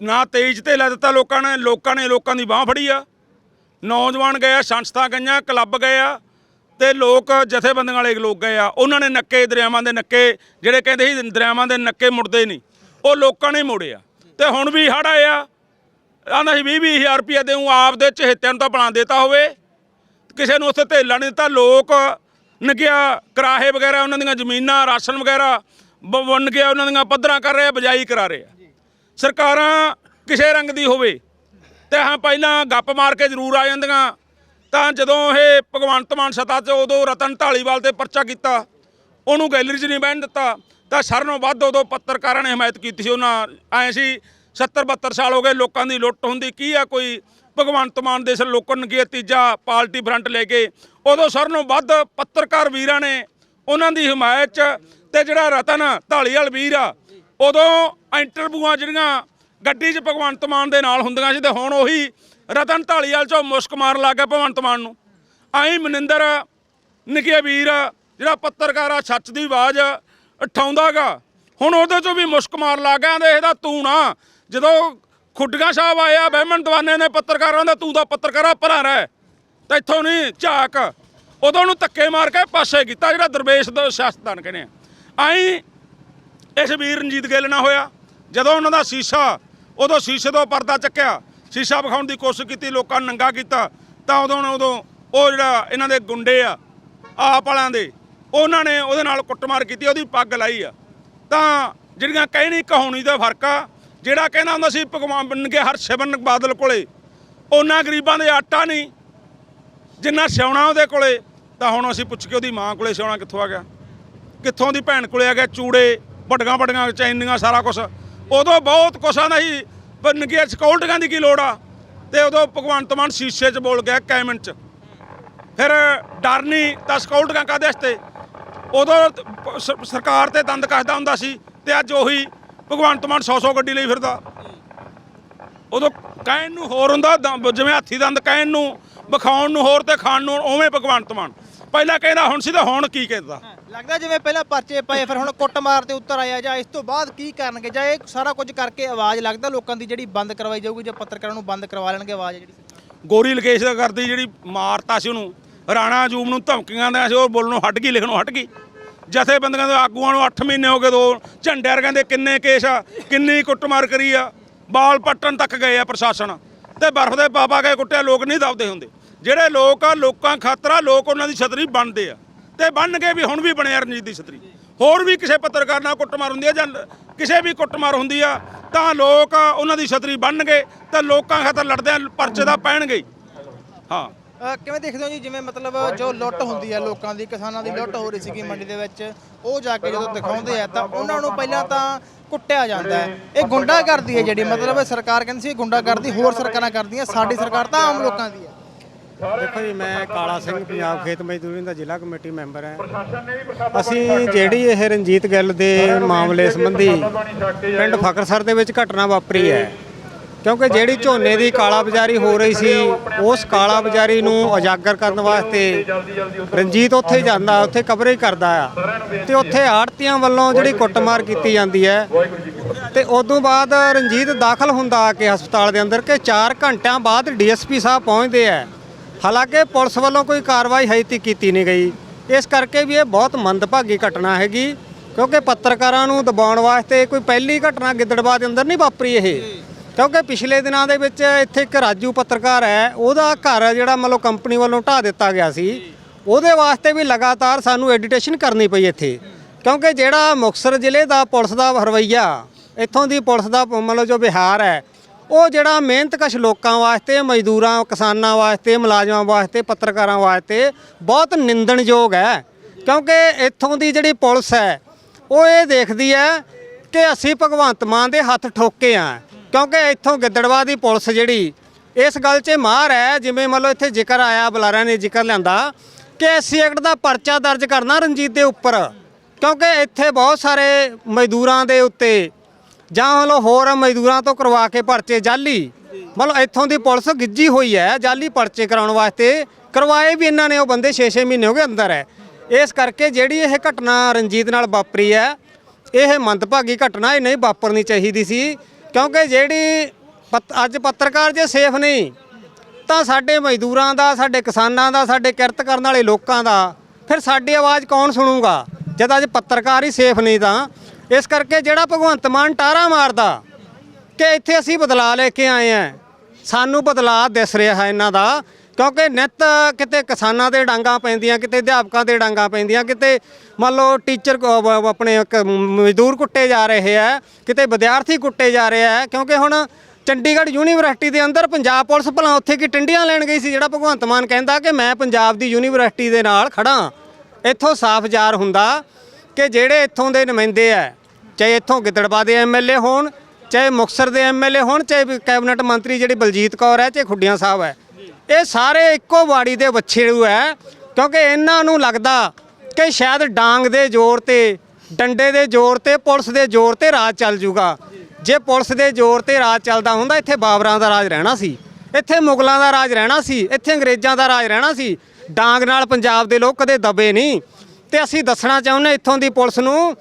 Speaker 1: ਨਾ 23 ਚ ਧੇਲਾ ਦਿੱਤਾ ਲੋਕਾਂ ਨੇ ਲੋਕਾਂ ਨੇ ਲੋਕਾਂ ਦੀ ਬਾਹ ਫੜੀ ਆ। ਨੌਜਵਾਨ ਗਏ ਆ, ਸੰਸਥਾ ਗਈਆਂ, ਕਲੱਬ ਗਏ ਆ ਤੇ ਲੋਕ ਜਥੇਬੰਦੀਆਂ ਵਾਲੇ ਲੋਕ ਗਏ ਆ। ਉਹਨਾਂ ਨੇ ਨੱਕੇ ਦਰਿਆਵਾਂ ਦੇ ਨੱਕੇ, ਜਿਹੜੇ ਕਹਿੰਦੇ ਸੀ ਦਰਿਆਵਾਂ ਦੇ ਨੱਕੇ ਮੁੜਦੇ ਨਹੀਂ, ਉਹ ਲੋਕਾਂ ਨੇ ਮੋੜੇ ਆ। ਤੇ ਹੁਣ ਵੀ ਹੜ ਆਇਆ ਆਂਦਾ ਸੀ 20 ਹਜ਼ਾਰ ਰੁਪਏ ਦੇਉ ਆਪ ਦੇ ਚਹੇਤਿਆਂ ਨੂੰ ਤਾਂ ਬਣਾ ਦਿੱਤਾ ਹੋਵੇ। ਕਿਸੇ ਨੂੰ ਉੱਥੇ ਧੇਲਾ ਨਹੀਂ ਦਿੱਤਾ, ਲੋਕ ਨਗਿਆ, ਕਰਾਹੇ ਵਗੈਰਾ ਉਹਨਾਂ ਦੀਆਂ ਜ਼ਮੀਨਾਂ, ਰਾਸ਼ਨ ਵਗੈਰਾ ਵੰਡ ਗਿਆ ਉਹਨਾਂ ਦੀਆਂ ਪੱਧਰਾਂ ਕਰ ਰਹੇ ਆ, ਬਜਾਈ ਕਰਾ ਰਹੇ ਆ। ਸਰਕਾਰਾਂ ਕਿਸੇ ਰੰਗ ਦੀ ਹੋਵੇ ਤੇ ਹਾਂ ਪਹਿਲਾਂ ਗੱਪ ਮਾਰ ਕੇ ਜ਼ਰੂਰ ਆ ਜਾਂਦੀਆਂ। ਤਾਂ ਜਦੋਂ ਇਹ ਭਗਵੰਤ ਮਾਨ ਸੱਤਾ 'ਚ ਉਦੋਂ ਰਤਨ ਢਾਲੀਵਾਲ ਤੇ ਪਰਚਾ ਕੀਤਾ, ਉਹਨੂੰ ਗੈਲਰੀ 'ਚ ਨਹੀਂ ਬਹਿਣ ਦਿੱਤਾ, ਤਾਂ ਸਾਰਿਆਂ ਨਾਲੋਂ ਵੱਧ ਉਦੋਂ ਪੱਤਰਕਾਰਾਂ ਨੇ ਹਮਾਇਤ ਕੀਤੀ ਸੀ। ਉਹਨਾਂ ਐ ਸੀ 70 72 ਸਾਲ ਹੋ ਗਏ ਲੋਕਾਂ ਦੀ ਲੁੱਟ ਹੁੰਦੀ, ਕੀ ਆ ਕੋਈ ਭਗਵੰਤ ਮਾਨ ਦੇ ਸਿਰ ਲੋਕਾਂ ਨੂੰ ਕੀ ਤੀਜਾ ਪਾਰਟੀ ਫਰੰਟ ਲੈ ਕੇ। ਉਦੋਂ ਸਾਰਿਆਂ ਨਾਲੋਂ ਵੱਧ ਪੱਤਰਕਾਰ ਵੀਰਾਂ ਨੇ, ਉਹਨਾਂ ਦੀ ਹਮਾਇਤ 'ਚ ਤੇ ਜਿਹੜਾ ਰਤਨ ਢਾਲੀਵਾਲ ਵੀਰ ਆ ਉਦੋਂ ਇੰਟਰਵਿਊਆਂ ਜਿਹੜੀਆਂ ਗੱਡੀ 'ਚ ਭਗਵੰਤ ਮਾਨ ਦੇ ਨਾਲ ਹੁੰਦੀਆਂ ਸੀ ਤੇ ਹੁਣ ਉਹੀ ਰਤਨ ਢਾਲੀਵਾਲ 'ਚੋਂ ਮੁਸ਼ਕ ਮਾਰਨ ਲੱਗ ਗਿਆ ਭਗਵੰਤ ਮਾਨ ਨੂੰ। ਆਈ ਮਨਿੰਦਰ ਨਿੱਕੇ ਵੀਰ ਜਿਹੜਾ ਪੱਤਰਕਾਰ ਆ ਸੱਚ ਦੀ ਆਵਾਜ਼ ਉਠਾਉਂਦਾਗਾ। ਹੁਣ ਉਹਦੇ 'ਚੋਂ ਵੀ ਮੁਸ਼ਕ ਮਾਰ ਲੱਗ ਗਿਆ ਤੇ ਇਹਦਾ ਤੂੰ ਨਾ ਜਦੋਂ ਖੁੱਡੀਆਂ ਸਾਹਿਬ ਆਇਆ ਬਹਿਮਨ ਦਵਾਨੇ ਨੇ ਪੱਤਰਕਾਰਾਂ ਦਾ, ਤੂੰ ਦਾ ਪੱਤਰਕਾਰਾ ਭਰਾ ਰਹਿ। ਤਾਂ ਇੱਥੋਂ ਨਹੀਂ ਝਾਕ। ਉਦੋਂ ਉਹਨੂੰ ਧੱਕੇ ਮਾਰ ਕੇ ਪਾਸੇ ਕੀਤਾ ਜਿਹੜਾ ਦਰਵੇਸ਼ ਦਾ ਸਿਆਸਤਦਾਨ ਕਹਿੰਦੇ ਆ। ਆਈ ਇਸ ਵੀਰ ਰਣਜੀਤ ਗਿੱਲ ਨਾਲ ਹੋਇਆ। ਜਦੋਂ ਉਹਨਾਂ ਦਾ ਸ਼ੀਸ਼ਾ, ਉਦੋਂ ਸ਼ੀਸ਼ੇ ਤੋਂ ਪਰਦਾ ਚੱਕਿਆ, ਸ਼ੀਸ਼ਾ ਵਿਖਾਉਣ ਦੀ ਕੋਸ਼ਿਸ਼ ਕੀਤੀ, ਲੋਕਾਂ ਨੂੰ ਨੰਗਾ ਕੀਤਾ, ਤਾਂ ਉਦੋਂ ਉਦੋਂ ਉਹ ਜਿਹੜਾ ਇਹਨਾਂ ਦੇ ਗੁੰਡੇ ਆ, ਆਪ ਵਾਲਿਆਂ ਦੇ, ਉਹਨਾਂ ਨੇ ਉਹਦੇ ਨਾਲ ਕੁੱਟਮਾਰ ਕੀਤੀ, ਉਹਦੀ ਪੱਗ ਲਾਈ ਆ। ਤਾਂ ਜਿਹੜੀਆਂ ਕਹਿਣੀ ਕਹਾਣੀ ਦਾ ਫ਼ਰਕ ਆ, ਜਿਹੜਾ ਕਹਿੰਦਾ ਹੁੰਦਾ ਸੀ, ਭਗਵਾਨ ਬਣ ਕੇ ਹਰਸ਼ਿਵਨ ਬਾਦਲ ਕੋਲੇ, ਉਹਨਾਂ ਗਰੀਬਾਂ ਦੇ ਆਟਾ ਨਹੀਂ, ਜਿੰਨਾ ਸਿਉਣਾ ਉਹਦੇ ਕੋਲੇ, ਤਾਂ ਹੁਣ ਅਸੀਂ ਪੁੱਛ ਕੇ ਉਹਦੀ ਮਾਂ ਕੋਲੇ ਸਿਉਣਾ ਕਿੱਥੋਂ ਆ ਗਿਆ? ਕਿੱਥੋਂ ਦੀ ਭੈਣ ਕੋਲੇ ਆ ਗਿਆ ਚੂੜੇ? ਵੱਡੀਆਂ ਵੱਡੀਆਂ ਚੈਨੀਆਂ ਸਾਰਾ ਕੁਝ ਉਦੋਂ ਬਹੁਤ ਕੁਛ ਆਂਦਾ ਸੀ ਬਨ ਗਿਆ ਸਕਿਉਰਟੀਆਂ ਦੀ ਕੀ ਲੋੜ ਆ? ਤੇ ਉਦੋਂ ਭਗਵੰਤ ਮਾਨ ਸ਼ੀਸ਼ੇ 'ਚ ਬੋਲ ਗਿਆ ਕੈਮਨ 'ਚ। ਫਿਰ ਡਰ ਨਹੀਂ ਤਾਂ ਸਕਿਉਰਟੀਆਂ ਕਾਹਦੇ ਵਾਸਤੇ? ਉਦੋਂ ਸਰਕਾਰ ਤੇ ਦੰਦ ਕੱਸਦਾ ਹੁੰਦਾ ਸੀ ਤੇ ਅੱਜ ਉਹੀ ਭਗਵੰਤ ਮਾਨ 100-100 ਗੱਡੀ ਲਈ ਫਿਰਦਾ। ਉਦੋਂ ਕਹਿਣ ਨੂੰ ਹੋਰ ਹੁੰਦਾ ਦੰ- ਜਿਵੇਂ ਹਾਥੀ ਦੰਦ ਕਹਿਣ ਨੂੰ, ਵਿਖਾਉਣ ਨੂੰ ਹੋਰ ਤੇ ਖਾਣ ਨੂੰ, ਉਵੇਂ ਭਗਵੰਤ ਮਾਨ। ਪਹਿਲਾਂ ਕਹਿੰਦਾ ਹੁਣ ਸੀ ਤੇ ਹੁਣ ਕੀ ਕਹਿੰਦਾ?
Speaker 2: ਲੱਗਦਾ ਜਿਵੇਂ ਪਹਿਲਾਂ ਪਰਚੇ ਪਏ ਫਿਰ ਹੁਣ ਕੁੱਟਮਾਰ ਤੇ ਉੱਤਰ ਆਇਆ ਜਾਂ ਇਸ ਤੋਂ ਬਾਅਦ ਕੀ ਕਰਨਗੇ? ਜਾਂ ਇਹ ਸਾਰਾ ਕੁਝ ਕਰਕੇ ਆਵਾਜ਼ ਲੱਗਦਾ ਲੋਕਾਂ ਦੀ ਜਿਹੜੀ ਬੰਦ ਕਰਵਾਈ ਜਾਊਗੀ ਜਾਂ ਪੱਤਰਕਾਰਾਂ ਨੂੰ ਬੰਦ ਕਰਵਾ ਲੈਣਗੇ ਆਵਾਜ਼ ਜਿਹੜੀ
Speaker 1: ਗੋਰੀ ਲਕੇਸ਼ ਦਾ ਕਰਦੀ ਜਿਹੜੀ ਮਾਰਤਾ ਸੀ ਉਹਨੂੰ ਰਾਣਾ ਜੂਮ ਨੂੰ ਧਮਕੀਆਂ ਦਿਆ ਸੀ ਉਹ ਬੋਲਣੋਂ ਹਟ ਗਈ ਲਿਖਣੋਂ ਹਟ ਗਈ। ਜਥੇਬੰਦੀਆਂ ਦੇ ਆਗੂਆਂ ਨੂੰ 8 ਮਹੀਨੇ ਹੋ ਗਏ ਦੋ ਝੰਡਿਆਂ ਕਹਿੰਦੇ ਕਿੰਨੇ ਕੇਸ ਆ ਕਿੰਨੀ ਕੁੱਟਮਾਰ ਕਰੀ ਆ ਬਾਲ ਪੱਟਣ ਤੱਕ ਗਏ ਆ ਪ੍ਰਸ਼ਾਸਨ ਤੇ ਬਰਫ਼ ਦੇ ਪਾਪਾ ਕੇ ਕੁੱਟਿਆ ਲੋਕ ਨਹੀਂ ਦਬਦੇ ਹੁੰਦੇ। ਜਿਹੜੇ ਲੋਕ ਆ, ਲੋਕਾਂ ਖਾਤਰ ਆ, ਲੋਕ ਉਹਨਾਂ ਦੀ ਛਤਰੀ ਬਣਦੇ ਆ। ਤੇ ਬਣ ਗਏ ਵੀ ਹੁਣ ਵੀ ਬਣਿਆ ਰਣਜੀਤ ਦੀ ਛਤਰੀ। ਹੋਰ ਵੀ ਕਿਸੇ ਪੱਤਰਕਾਰ ਨਾਲ ਕੁੱਟਮਾਰ ਹੁੰਦੀ ਆ ਜਾਂ ਕਿਸੇ ਵੀ ਕੁੱਟਮਾਰ ਹੁੰਦੀ ਆ, ਤਾਂ ਲੋਕ ਉਹਨਾਂ ਦੀ ਛਤਰੀ ਬਣ ਗਏ, ਤਾਂ ਲੋਕਾਂ ਖਾਤਰ ਲੜਦੇ ਆ ਪਰਚੇ ਦਾ ਪੈਣਗੇ ਹਾਂ।
Speaker 2: ਕਿਵੇਂ ਦੇਖਦੇ ਹੋ ਜੀ? ਜਿਵੇਂ ਮਤਲਬ ਜੋ ਲੁੱਟ ਹੁੰਦੀ ਹੈ ਲੋਕਾਂ ਦੀ, ਕਿਸਾਨਾਂ ਦੀ ਲੁੱਟ ਹੋ ਰਹੀ ਸੀਗੀ ਮੰਡੀ ਦੇ ਵਿੱਚ, ਉਹ ਜਾ ਕੇ ਜਦੋਂ ਦਿਖਾਉਂਦੇ ਆ, ਤਾਂ ਉਹਨਾਂ ਨੂੰ ਪਹਿਲਾਂ ਤਾਂ ਕੁੱਟਿਆ ਜਾਂਦਾ ਹੈ। ਇਹ ਗੁੰਡਾ ਕਰਦੀ ਹੈ ਜਿਹੜੀ, ਮਤਲਬ ਸਰਕਾਰ ਕਹਿੰਦੀ ਸੀ ਗੁੰਡਾ ਕਰਦੀ ਹੋਰ ਸਰਕਾਰਾਂ ਕਰਦੀਆਂ, ਸਾਡੀ ਸਰਕਾਰ ਤਾਂ ਆਮ ਲੋਕਾਂ ਦੀ ਹੈ।
Speaker 3: ਦੇਖੋ ਜੀ ਮੈਂ ਕਾਲਾ ਸਿੰਘ ਪੰਜਾਬ ਖੇਤ ਮਜ਼ਦੂਰੀ ਦਾ ਜ਼ਿਲ੍ਹਾ ਕਮੇਟੀ ਮੈਂਬਰ ਹਾਂ। ਅਸੀਂ ਜਿਹੜੀ ਇਹ ਰਣਜੀਤ ਗਿੱਲ ਦੇ ਮਾਮਲੇ ਸੰਬੰਧੀ ਪਿੰਡ ਫਕਰਸਰ ਦੇ ਵਿੱਚ ਘਟਨਾ ਵਾਪਰੀ ਹੈ। ਕਿਉਂਕਿ ਜਿਹੜੀ ਝੋਨੇ ਦੀ ਕਾਲਾ ਬਾਜ਼ਾਰੀ ਹੋ ਰਹੀ ਸੀ ਉਸ ਕਾਲਾ ਬਾਜ਼ਾਰੀ ਨੂੰ ਉਜਾਗਰ ਕਰਨ ਵਾਸਤੇ ਰਣਜੀਤ ਉੱਥੇ ਜਾਂਦਾ ਉੱਥੇ ਕਵਰੇਜ ਕਰਦਾ ਆ। ਤੇ ਉੱਥੇ ਆੜਤੀਆਂ ਵੱਲੋਂ ਜਿਹੜੀ ਕੁੱਟਮਾਰ ਕੀਤੀ ਜਾਂਦੀ ਹੈ। ਤੇ ਉਦੋਂ ਬਾਅਦ ਰਣਜੀਤ ਦਾਖਲ ਹੁੰਦਾ ਆ ਕੇ ਹਸਪਤਾਲ ਦੇ ਅੰਦਰ ਕਿ 4 ਘੰਟਿਆਂ ਬਾਅਦ ਡੀਐਸਪੀ ਸਾਹਿਬ ਪਹੁੰਚਦੇ ਆ। ਹਾਲਾਂਕਿ ਪੁਲਿਸ ਵੱਲੋਂ ਕੋਈ ਕਾਰਵਾਈ ਹਜੇ ਤੱਕ ਕੀਤੀ ਨਹੀਂ ਗਈ। ਇਸ ਕਰਕੇ ਵੀ ਇਹ ਬਹੁਤ ਮੰਦਭਾਗੀ ਘਟਨਾ ਹੈਗੀ, ਕਿਉਂਕਿ ਪੱਤਰਕਾਰਾਂ ਨੂੰ ਦਬਾਉਣ ਵਾਸਤੇ ਕੋਈ ਪਹਿਲੀ ਘਟਨਾ ਗਿੱਦੜਬਾਹ ਦੇ ਅੰਦਰ ਨਹੀਂ ਵਾਪਰੀ ਇਹ। ਕਿਉਂਕਿ ਪਿਛਲੇ ਦਿਨਾਂ ਦੇ ਵਿੱਚ ਇੱਥੇ ਇੱਕ ਰਾਜੂ ਪੱਤਰਕਾਰ ਹੈ, ਉਹਦਾ ਘਰ ਜਿਹੜਾ ਮਤਲਬ ਕੰਪਨੀ ਵੱਲੋਂ ਢਾਹ ਦਿੱਤਾ ਗਿਆ ਸੀ। ਉਹਦੇ ਵਾਸਤੇ ਵੀ ਲਗਾਤਾਰ ਸਾਨੂੰ ਐਡੀਟੇਸ਼ਨ ਕਰਨੀ ਪਈ ਇੱਥੇ। ਕਿਉਂਕਿ ਜਿਹੜਾ ਮੁਕਤਸਰ ਜ਼ਿਲ੍ਹੇ ਦਾ ਪੁਲਿਸ ਦਾ ਰਵੱਈਆ, ਇੱਥੋਂ ਦੀ ਪੁਲਿਸ ਦਾ ਮਤਲਬ ਜੋ ਵਿਹਾਰ ਹੈ ਉਹ ਜਿਹੜਾ ਮਿਹਨਤਕਸ਼ ਲੋਕਾਂ ਵਾਸਤੇ, ਮਜ਼ਦੂਰਾਂ, ਕਿਸਾਨਾਂ ਵਾਸਤੇ, ਮੁਲਾਜ਼ਮਾਂ ਵਾਸਤੇ, ਪੱਤਰਕਾਰਾਂ ਵਾਸਤੇ ਬਹੁਤ ਨਿੰਦਣਯੋਗ ਹੈ। ਕਿਉਂਕਿ ਇੱਥੋਂ ਦੀ ਜਿਹੜੀ ਪੁਲਿਸ ਹੈ, ਉਹ ਇਹ ਦੇਖਦੀ ਹੈ ਕਿ ਅਸੀਂ ਭਗਵੰਤ ਮਾਨ ਦੇ ਹੱਥ ਠੋਕੇ ਆ ਕਿਉਂਕਿ ਇੱਥੋਂ ਗਿੱਦੜਵਾ ਦੀ ਪੁਲਿਸ ਜਿਹੜੀ, ਇਸ ਗੱਲ 'ਚ ਮਾਹਰ ਹੈ, ਜਿਵੇਂ ਮੰਨ ਲਓ ਇੱਥੇ ਜ਼ਿਕਰ ਆਇਆ, ਬੁਲਾਰਿਆਂ ਨੇ ਜ਼ਿਕਰ ਲਿਆਂਦਾ, ਕਿ ਐਸਸੀ ਐਕਟ ਦਾ ਪਰਚਾ ਦਰਜ ਕਰਨਾ ਰਣਜੀਤ ਦੇ ਉੱਪਰ। ਕਿਉਂਕਿ ਇੱਥੇ ਬਹੁਤ ਸਾਰੇ ਮਜ਼ਦੂਰਾਂ ਦੇ ਉੱਤੇ ਜਾਂ ਮਤਲਬ ਹੋਰ ਮਜ਼ਦੂਰਾਂ ਤੋਂ ਕਰਵਾ ਕੇ ਪਰਚੇ ਜਾਲੀ। ਮਤਲਬ ਇੱਥੋਂ ਦੀ ਪੁਲਿਸ ਗਿੱਜੀ ਹੋਈ ਹੈ, ਜਾਲੀ ਪਰਚੇ ਕਰਾਉਣ ਵਾਸਤੇ। ਕਰਵਾਏ ਵੀ ਇਹਨਾਂ ਨੇ, ਉਹ ਬੰਦੇ 6-6 ਮਹੀਨੇ ਹੋ ਗਏ ਅੰਦਰ ਹੈ। ਇਸ ਕਰਕੇ ਜਿਹੜੀ ਇਹ ਘਟਨਾ ਰਣਜੀਤ ਨਾਲ ਵਾਪਰੀ ਹੈ, ਇਹ ਮੰਦਭਾਗੀ ਘਟਨਾ ਇਹ ਨਹੀਂ ਵਾਪਰਨੀ ਚਾਹੀਦੀ ਸੀ। ਕਿਉਂਕਿ ਜਿਹੜੀ ਪੱਤ- ਅੱਜ ਪੱਤਰਕਾਰ ਜੇ ਸੇਫ ਨਹੀਂ, ਤਾਂ ਸਾਡੇ ਮਜ਼ਦੂਰਾਂ ਦਾ, ਸਾਡੇ ਕਿਸਾਨਾਂ ਦਾ, ਸਾਡੇ ਕਿਰਤ ਕਰਨ ਵਾਲੇ ਲੋਕਾਂ ਦਾ, ਫਿਰ ਸਾਡੀ ਆਵਾਜ਼ ਕੌਣ ਸੁਣੂਗਾ? ਜਦ ਅੱਜ ਪੱਤਰਕਾਰ ਹੀ ਸੇਫ ਨਹੀਂ ਤਾਂ ਇਸ ਕਰਕੇ ਜਿਹੜਾ ਭਗਵੰਤ ਮਾਨ ਟਾਰਾ ਮਾਰਦਾ ਕਿ ਇੱਥੇ ਅਸੀਂ ਬਦਲਾ ਲੈ ਕੇ ਆਏ ਆ ਸਾਨੂੰ ਬਦਲਾਅ ਦਿਸ ਰਿਹਾ ਹੈ ਇਹਨਾਂ ਦਾ, ਕਿਉਂਕਿ ਨਿੱਤ ਕਿਤੇ ਕਿਸਾਨਾਂ ਦੇ ਡਾਂਗਾ ਪੈਂਦੀਆਂ, ਕਿਤੇ ਅਧਿਆਪਕਾਂ ਦੇ ਡਾਂਗਾ ਪੈਂਦੀਆਂ, ਕਿਤੇ ਮੰਨ ਲਓ ਟੀਚਰ ਆਪਣੇ ਕ- ਮਜ਼ਦੂਰ ਕੁੱਟੇ ਜਾ ਰਹੇ ਆ ਕਿਤੇ ਵਿਦਿਆਰਥੀ ਕੁੱਟੇ ਜਾ ਰਹੇ ਆ ਕਿਉਂਕਿ ਹੁਣ ਚੰਡੀਗੜ੍ਹ ਯੂਨੀਵਰਸਿਟੀ ਦੇ ਅੰਦਰ ਪੰਜਾਬ ਪੁਲਿਸ ਭਲਾ ਉੱਥੇ ਕੀ ਟਿੰਡੀਆਂ ਲੈਣ ਗਈ ਸੀ, ਜਿਹੜਾ ਭਗਵੰਤ ਮਾਨ ਕਹਿੰਦਾ ਕਿ ਮੈਂ ਪੰਜਾਬ ਦੀ ਯੂਨੀਵਰਸਿਟੀ ਦੇ ਨਾਲ ਖੜਾ ਇੱਥੋਂ ਸਾਫ਼ ਜਾਰ ਹੁੰਦਾ ਕਿ ਜਿਹੜੇ ਇੱਥੋਂ ਦੇ ਨੁਮਾਇੰਦੇ ਆ ਚਾਹੇ ਇੱਥੋਂ ਗਿੱਦੜਬਾ ਦੇ ਐਮਐਲਏ ਹੋਣ, ਚਾਹੇ ਮੁਕਤਸਰ ਦੇ ਐਮਐਲਏ ਹੋਣ, ਚਾਹੇ ਵੀ ਕੈਬਨਿਟ ਮੰਤਰੀ ਜਿਹੜੀ ਬਲਜੀਤ ਕੌਰ ਹੈ, ਚਾਹੇ ਖੁੱਡੀਆਂ ਸਾਹਿਬ ਹੈ। ਇਹ ਸਾਰੇ ਇੱਕੋ ਬਾੜੀ ਦੇ ਵੱਛੇੜੂ ਹੈ, ਕਿਉਂਕਿ ਇਹਨਾਂ ਨੂੰ ਲੱਗਦਾ ਕਿ ਸ਼ਾਇਦ ਡਾਂਗ ਦੇ ਜ਼ੋਰ ਤੇ, ਡੰਡੇ ਦੇ ਜ਼ੋਰ ਤੇ, ਪੁਲਿਸ ਦੇ ਜ਼ੋਰ ਤੇ ਰਾਜ ਚੱਲ ਜੂਗਾ। ਜੇ ਪੁਲਿਸ ਦੇ ਜ਼ੋਰ ਤੇ ਰਾਜ ਚੱਲਦਾ ਹੁੰਦਾ, ਇੱਥੇ ਬਾਬਰਾਂ ਦਾ ਰਾਜ ਰਹਿਣਾ ਸੀ। ਇੱਥੇ ਮੁਗਲਾਂ ਦਾ ਰਾਜ ਰਹਿਣਾ ਸੀ, ਇੱਥੇ ਅੰਗਰੇਜ਼ਾਂ ਦਾ ਰਾਜ ਰਹਿਣਾ ਸੀ। ਡਾਂਗ ਨਾਲ ਪੰਜਾਬ ਦੇ ਲੋਕ ਕਦੇ ਦਬੇ ਨਹੀਂ। ਤੇ ਅਸੀਂ ਦੱਸਣਾ ਚਾਹੁੰਦੇ ਇੱਥੋਂ ਦੀ ਪੁਲਿਸ ਨੂੰ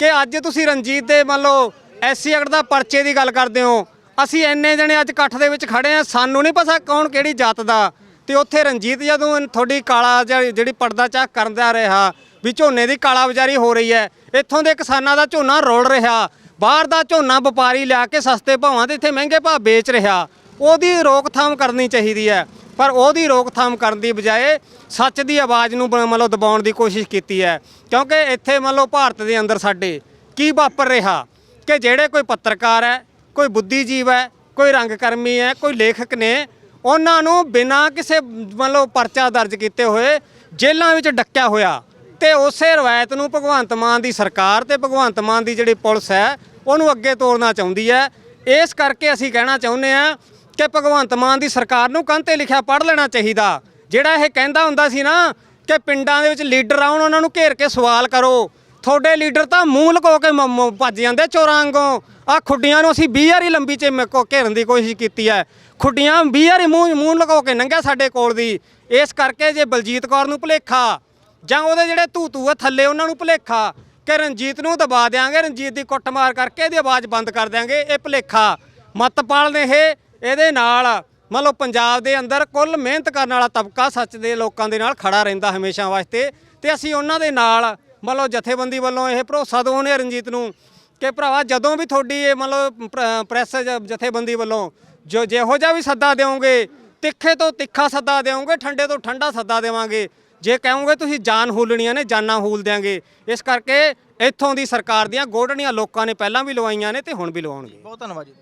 Speaker 3: ਕਿ ਅੱਜ ਤੁਸੀਂ ਰਣਜੀਤ ਦੇ ਮੰਨ ਲਓ ਐਸਸੀ ਐਕਟ ਦਾ ਪਰਚੇ ਦੀ ਗੱਲ ਕਰਦੇ ਹੋ, ਅਸੀਂ ਇੰਨੇ ਜਣੇ ਅੱਜ ਇਕੱਠ ਦੇ ਵਿੱਚ ਖੜੇ ਆ ਸਾਨੂੰ ਨਹੀਂ ਪਤਾ ਕੌਣ ਕਿਹੜੀ ਜਾਤ ਦਾ ਤੇ ਉੱਥੇ ਰਣਜੀਤ ਜਦੋਂ ਤੁਹਾਡੀ ਕਾਲਾ ਜਿਹੜੀ ਜਿਹੜੀ ਪਰਦਾ ਚਾਕ ਕਰਦਾ ਰਿਹਾ, ਵੀ ਝੋਨੇ ਦੀ ਕਾਲਾ ਬਜ਼ਾਰੀ ਹੋ ਰਹੀ ਹੈ, ਇੱਥੋਂ ਦੇ ਕਿਸਾਨਾਂ ਦਾ ਝੋਨਾ ਰੋਲ ਰਿਹਾ, ਬਾਹਰ ਦਾ ਝੋਨਾ ਵਪਾਰੀ ਲਿਆ ਕੇ ਸਸਤੇ ਭਾਵਾਂ ਤੇ ਇੱਥੇ ਮਹਿੰਗੇ ਭਾਅ ਵੇਚ ਰਿਹਾ, ਉਹਦੀ ਰੋਕਥਾਮ ਕਰਨੀ ਚਾਹੀਦੀ ਹੈ। ਪਰ ਉਹਦੀ ਰੋਕਥਾਮ ਕਰਨ ਦੀ ਬਜਾਏ ਸੱਚ ਦੀ ਆਵਾਜ਼ ਨੂੰ ਬ- ਮੰਨ ਦਬਾਉਣ ਦੀ ਕੋਸ਼ਿਸ਼ ਕੀਤੀ ਹੈ। ਕਿਉਂਕਿ ਇੱਥੇ ਮੰਨ ਲਓ ਭਾਰਤ ਦੇ ਅੰਦਰ ਸਾਡੇ ਕੀ ਵਾਪਰ ਰਿਹਾ? ਕਿ ਜਿਹੜੇ ਕੋਈ ਪੱਤਰਕਾਰ ਹੈ, ਕੋਈ ਬੁੱਧੀਜੀਵ ਹੈ, ਕੋਈ ਰੰਗਕਰਮੀ ਹੈ, ਕੋਈ ਲੇਖਕ ਨੇ, ਉਹਨਾਂ ਨੂੰ ਬਿਨਾਂ ਕਿਸੇ ਮਤਲਬ ਪਰਚਾ ਦਰਜ ਕੀਤੇ ਹੋਏ ਜੇਲ੍ਹਾਂ ਵਿੱਚ ਡੱਕਿਆ ਹੋਇਆ। ਤੇ ਉਸੇ ਰਵਾਇਤ ਨੂੰ ਭਗਵੰਤ ਮਾਨ ਦੀ ਸਰਕਾਰ ਤੇ ਭਗਵੰਤ ਮਾਨ ਦੀ ਜਿਹੜੀ ਪੁਲਿਸ ਹੈ, ਉਹਨੂੰ ਅੱਗੇ ਤੋਰਨਾ ਚਾਹੁੰਦੀ ਹੈ। ਇਸ ਕਰਕੇ ਅਸੀਂ ਕਹਿਣਾ ਚਾਹੁੰਦੇ ਆ ਕਿ ਭਗਵੰਤ ਮਾਨ ਦੀ ਸਰਕਾਰ ਨੂੰ ਕੰਧ ਤੇ ਲਿਖਿਆ ਪੜ੍ਹ ਲੈਣਾ ਚਾਹੀਦਾ। ਜਿਹੜਾ ਇਹ ਕਹਿੰਦਾ ਹੁੰਦਾ ਸੀ ਨਾ ਕਿ ਪਿੰਡਾਂ ਦੇ ਵਿੱਚ ਲੀਡਰ ਆਉਣ, ਉਹਨਾਂ ਨੂੰ ਘੇਰ ਕੇ ਸਵਾਲ ਕਰੋ। ਤੁਹਾਡੇ ਲੀਡਰ ਤਾਂ ਮੂੰਹ ਲੁਕੋ ਕੇ ਮ- ਭੱਜ ਜਾਂਦੇ ਚੋਰਾਂ ਵਾਂਗੋਂ। ਆ ਖੁੱਡੀਆਂ ਨੂੰ ਅਸੀਂ 20 ਵਾਰੀ ਲੰਬੀ ਚ ਮ- ਕੋ ਘੇਰਨ ਦੀ ਕੋਸ਼ਿਸ਼ ਕੀਤੀ ਹੈ। ਖੁੱਡੀਆਂ 20 ਵਾਰੀ ਮੂੰਹ ਮੂੰਹ ਲੁਕੋ ਕੇ ਨੰਗਿਆ ਸਾਡੇ ਕੋਲ ਦੀ। ਇਸ ਕਰਕੇ ਜੇ ਬਲਜੀਤ ਕੌਰ ਨੂੰ ਭੁਲੇਖਾ ਜਾਂ ਉਹਦੇ ਜਿਹੜੇ ਧੂਤੂ ਆ ਥੱਲੇ, ਉਹਨਾਂ ਨੂੰ ਭੁਲੇਖਾ ਕਿ ਰਣਜੀਤ ਨੂੰ ਦਬਾ ਦਿਆਂਗੇ, ਰਣਜੀਤ ਦੀ ਕੁੱਟਮਾਰ ਕਰਕੇ ਇਹਦੀ ਆਵਾਜ਼ ਬੰਦ ਕਰ ਦਿਆਂਗੇ, ਇਹ ਭੁਲੇਖਾ। ਮਤਪਾਲ ਨੇ ਇਹ ਇਹਦੇ ਨਾਲ ਮੰਨ ਲਓ ਪੰਜਾਬ ਦੇ ਅੰਦਰ ਕੁੱਲ ਮਿਹਨਤ ਕਰਨ ਵਾਲਾ ਤਬਕਾ ਸੱਚ ਦੇ ਲੋਕਾਂ ਦੇ ਨਾਲ ਖੜਾ ਰਹਿੰਦਾ ਹਮੇਸ਼ਾ ਵਾਸਤੇ। ਤੇ ਅਸੀਂ ਉਹਨਾਂ ਦੇ ਨਾਲ ਮੰਨ ਲਓ ਜਥੇਬੰਦੀ ਵੱਲੋਂ ਇਹ ਭਰੋਸਾ ਦਿਵਾਉਂਦੇ ਹਾਂ ਰਣਜੀਤ ਨੂੰ ਕਿ ਭਰਾਵਾ ਜਦੋਂ ਵੀ ਤੁਹਾਡੀ ਇਹ ਮੰਨ ਲਓ ਪ੍ਰ- ਪ੍ਰੈਸ ਜ- ਜਥੇਬੰਦੀ ਵੱਲੋਂ ਜੋ ਜਿਹੋ ਜਿਹਾ ਵੀ ਸੱਦਾ ਦਿਓਗੇ, ਤਿੱਖੇ ਤੋਂ ਤਿੱਖਾ ਸੱਦਾ ਦਿਓਗੇ, ਠੰਡੇ ਤੋਂ ਠੰਡਾ ਸੱਦਾ ਦੇਵਾਂਗੇ। ਜੇ ਕਹੋਗੇ ਤੁਸੀਂ ਜਾਨ ਹੂਲਣੀਆਂ ਨੇ, ਜਾਨਾਂ ਹੂਲ ਦਿਆਂਗੇ। ਇਸ ਕਰਕੇ ਇੱਥੋਂ ਦੀ ਸਰਕਾਰ ਦੀਆਂ ਗੋਡਣੀਆਂ ਲੋਕਾਂ ਨੇ ਪਹਿਲਾਂ ਵੀ ਲਵਾਈਆਂ ਨੇ ਤੇ ਹੁਣ ਵੀ ਲਵਾਉਣਗੇ।
Speaker 2: ਬਹੁਤ ਧੰਨਵਾਦ ਜੀ।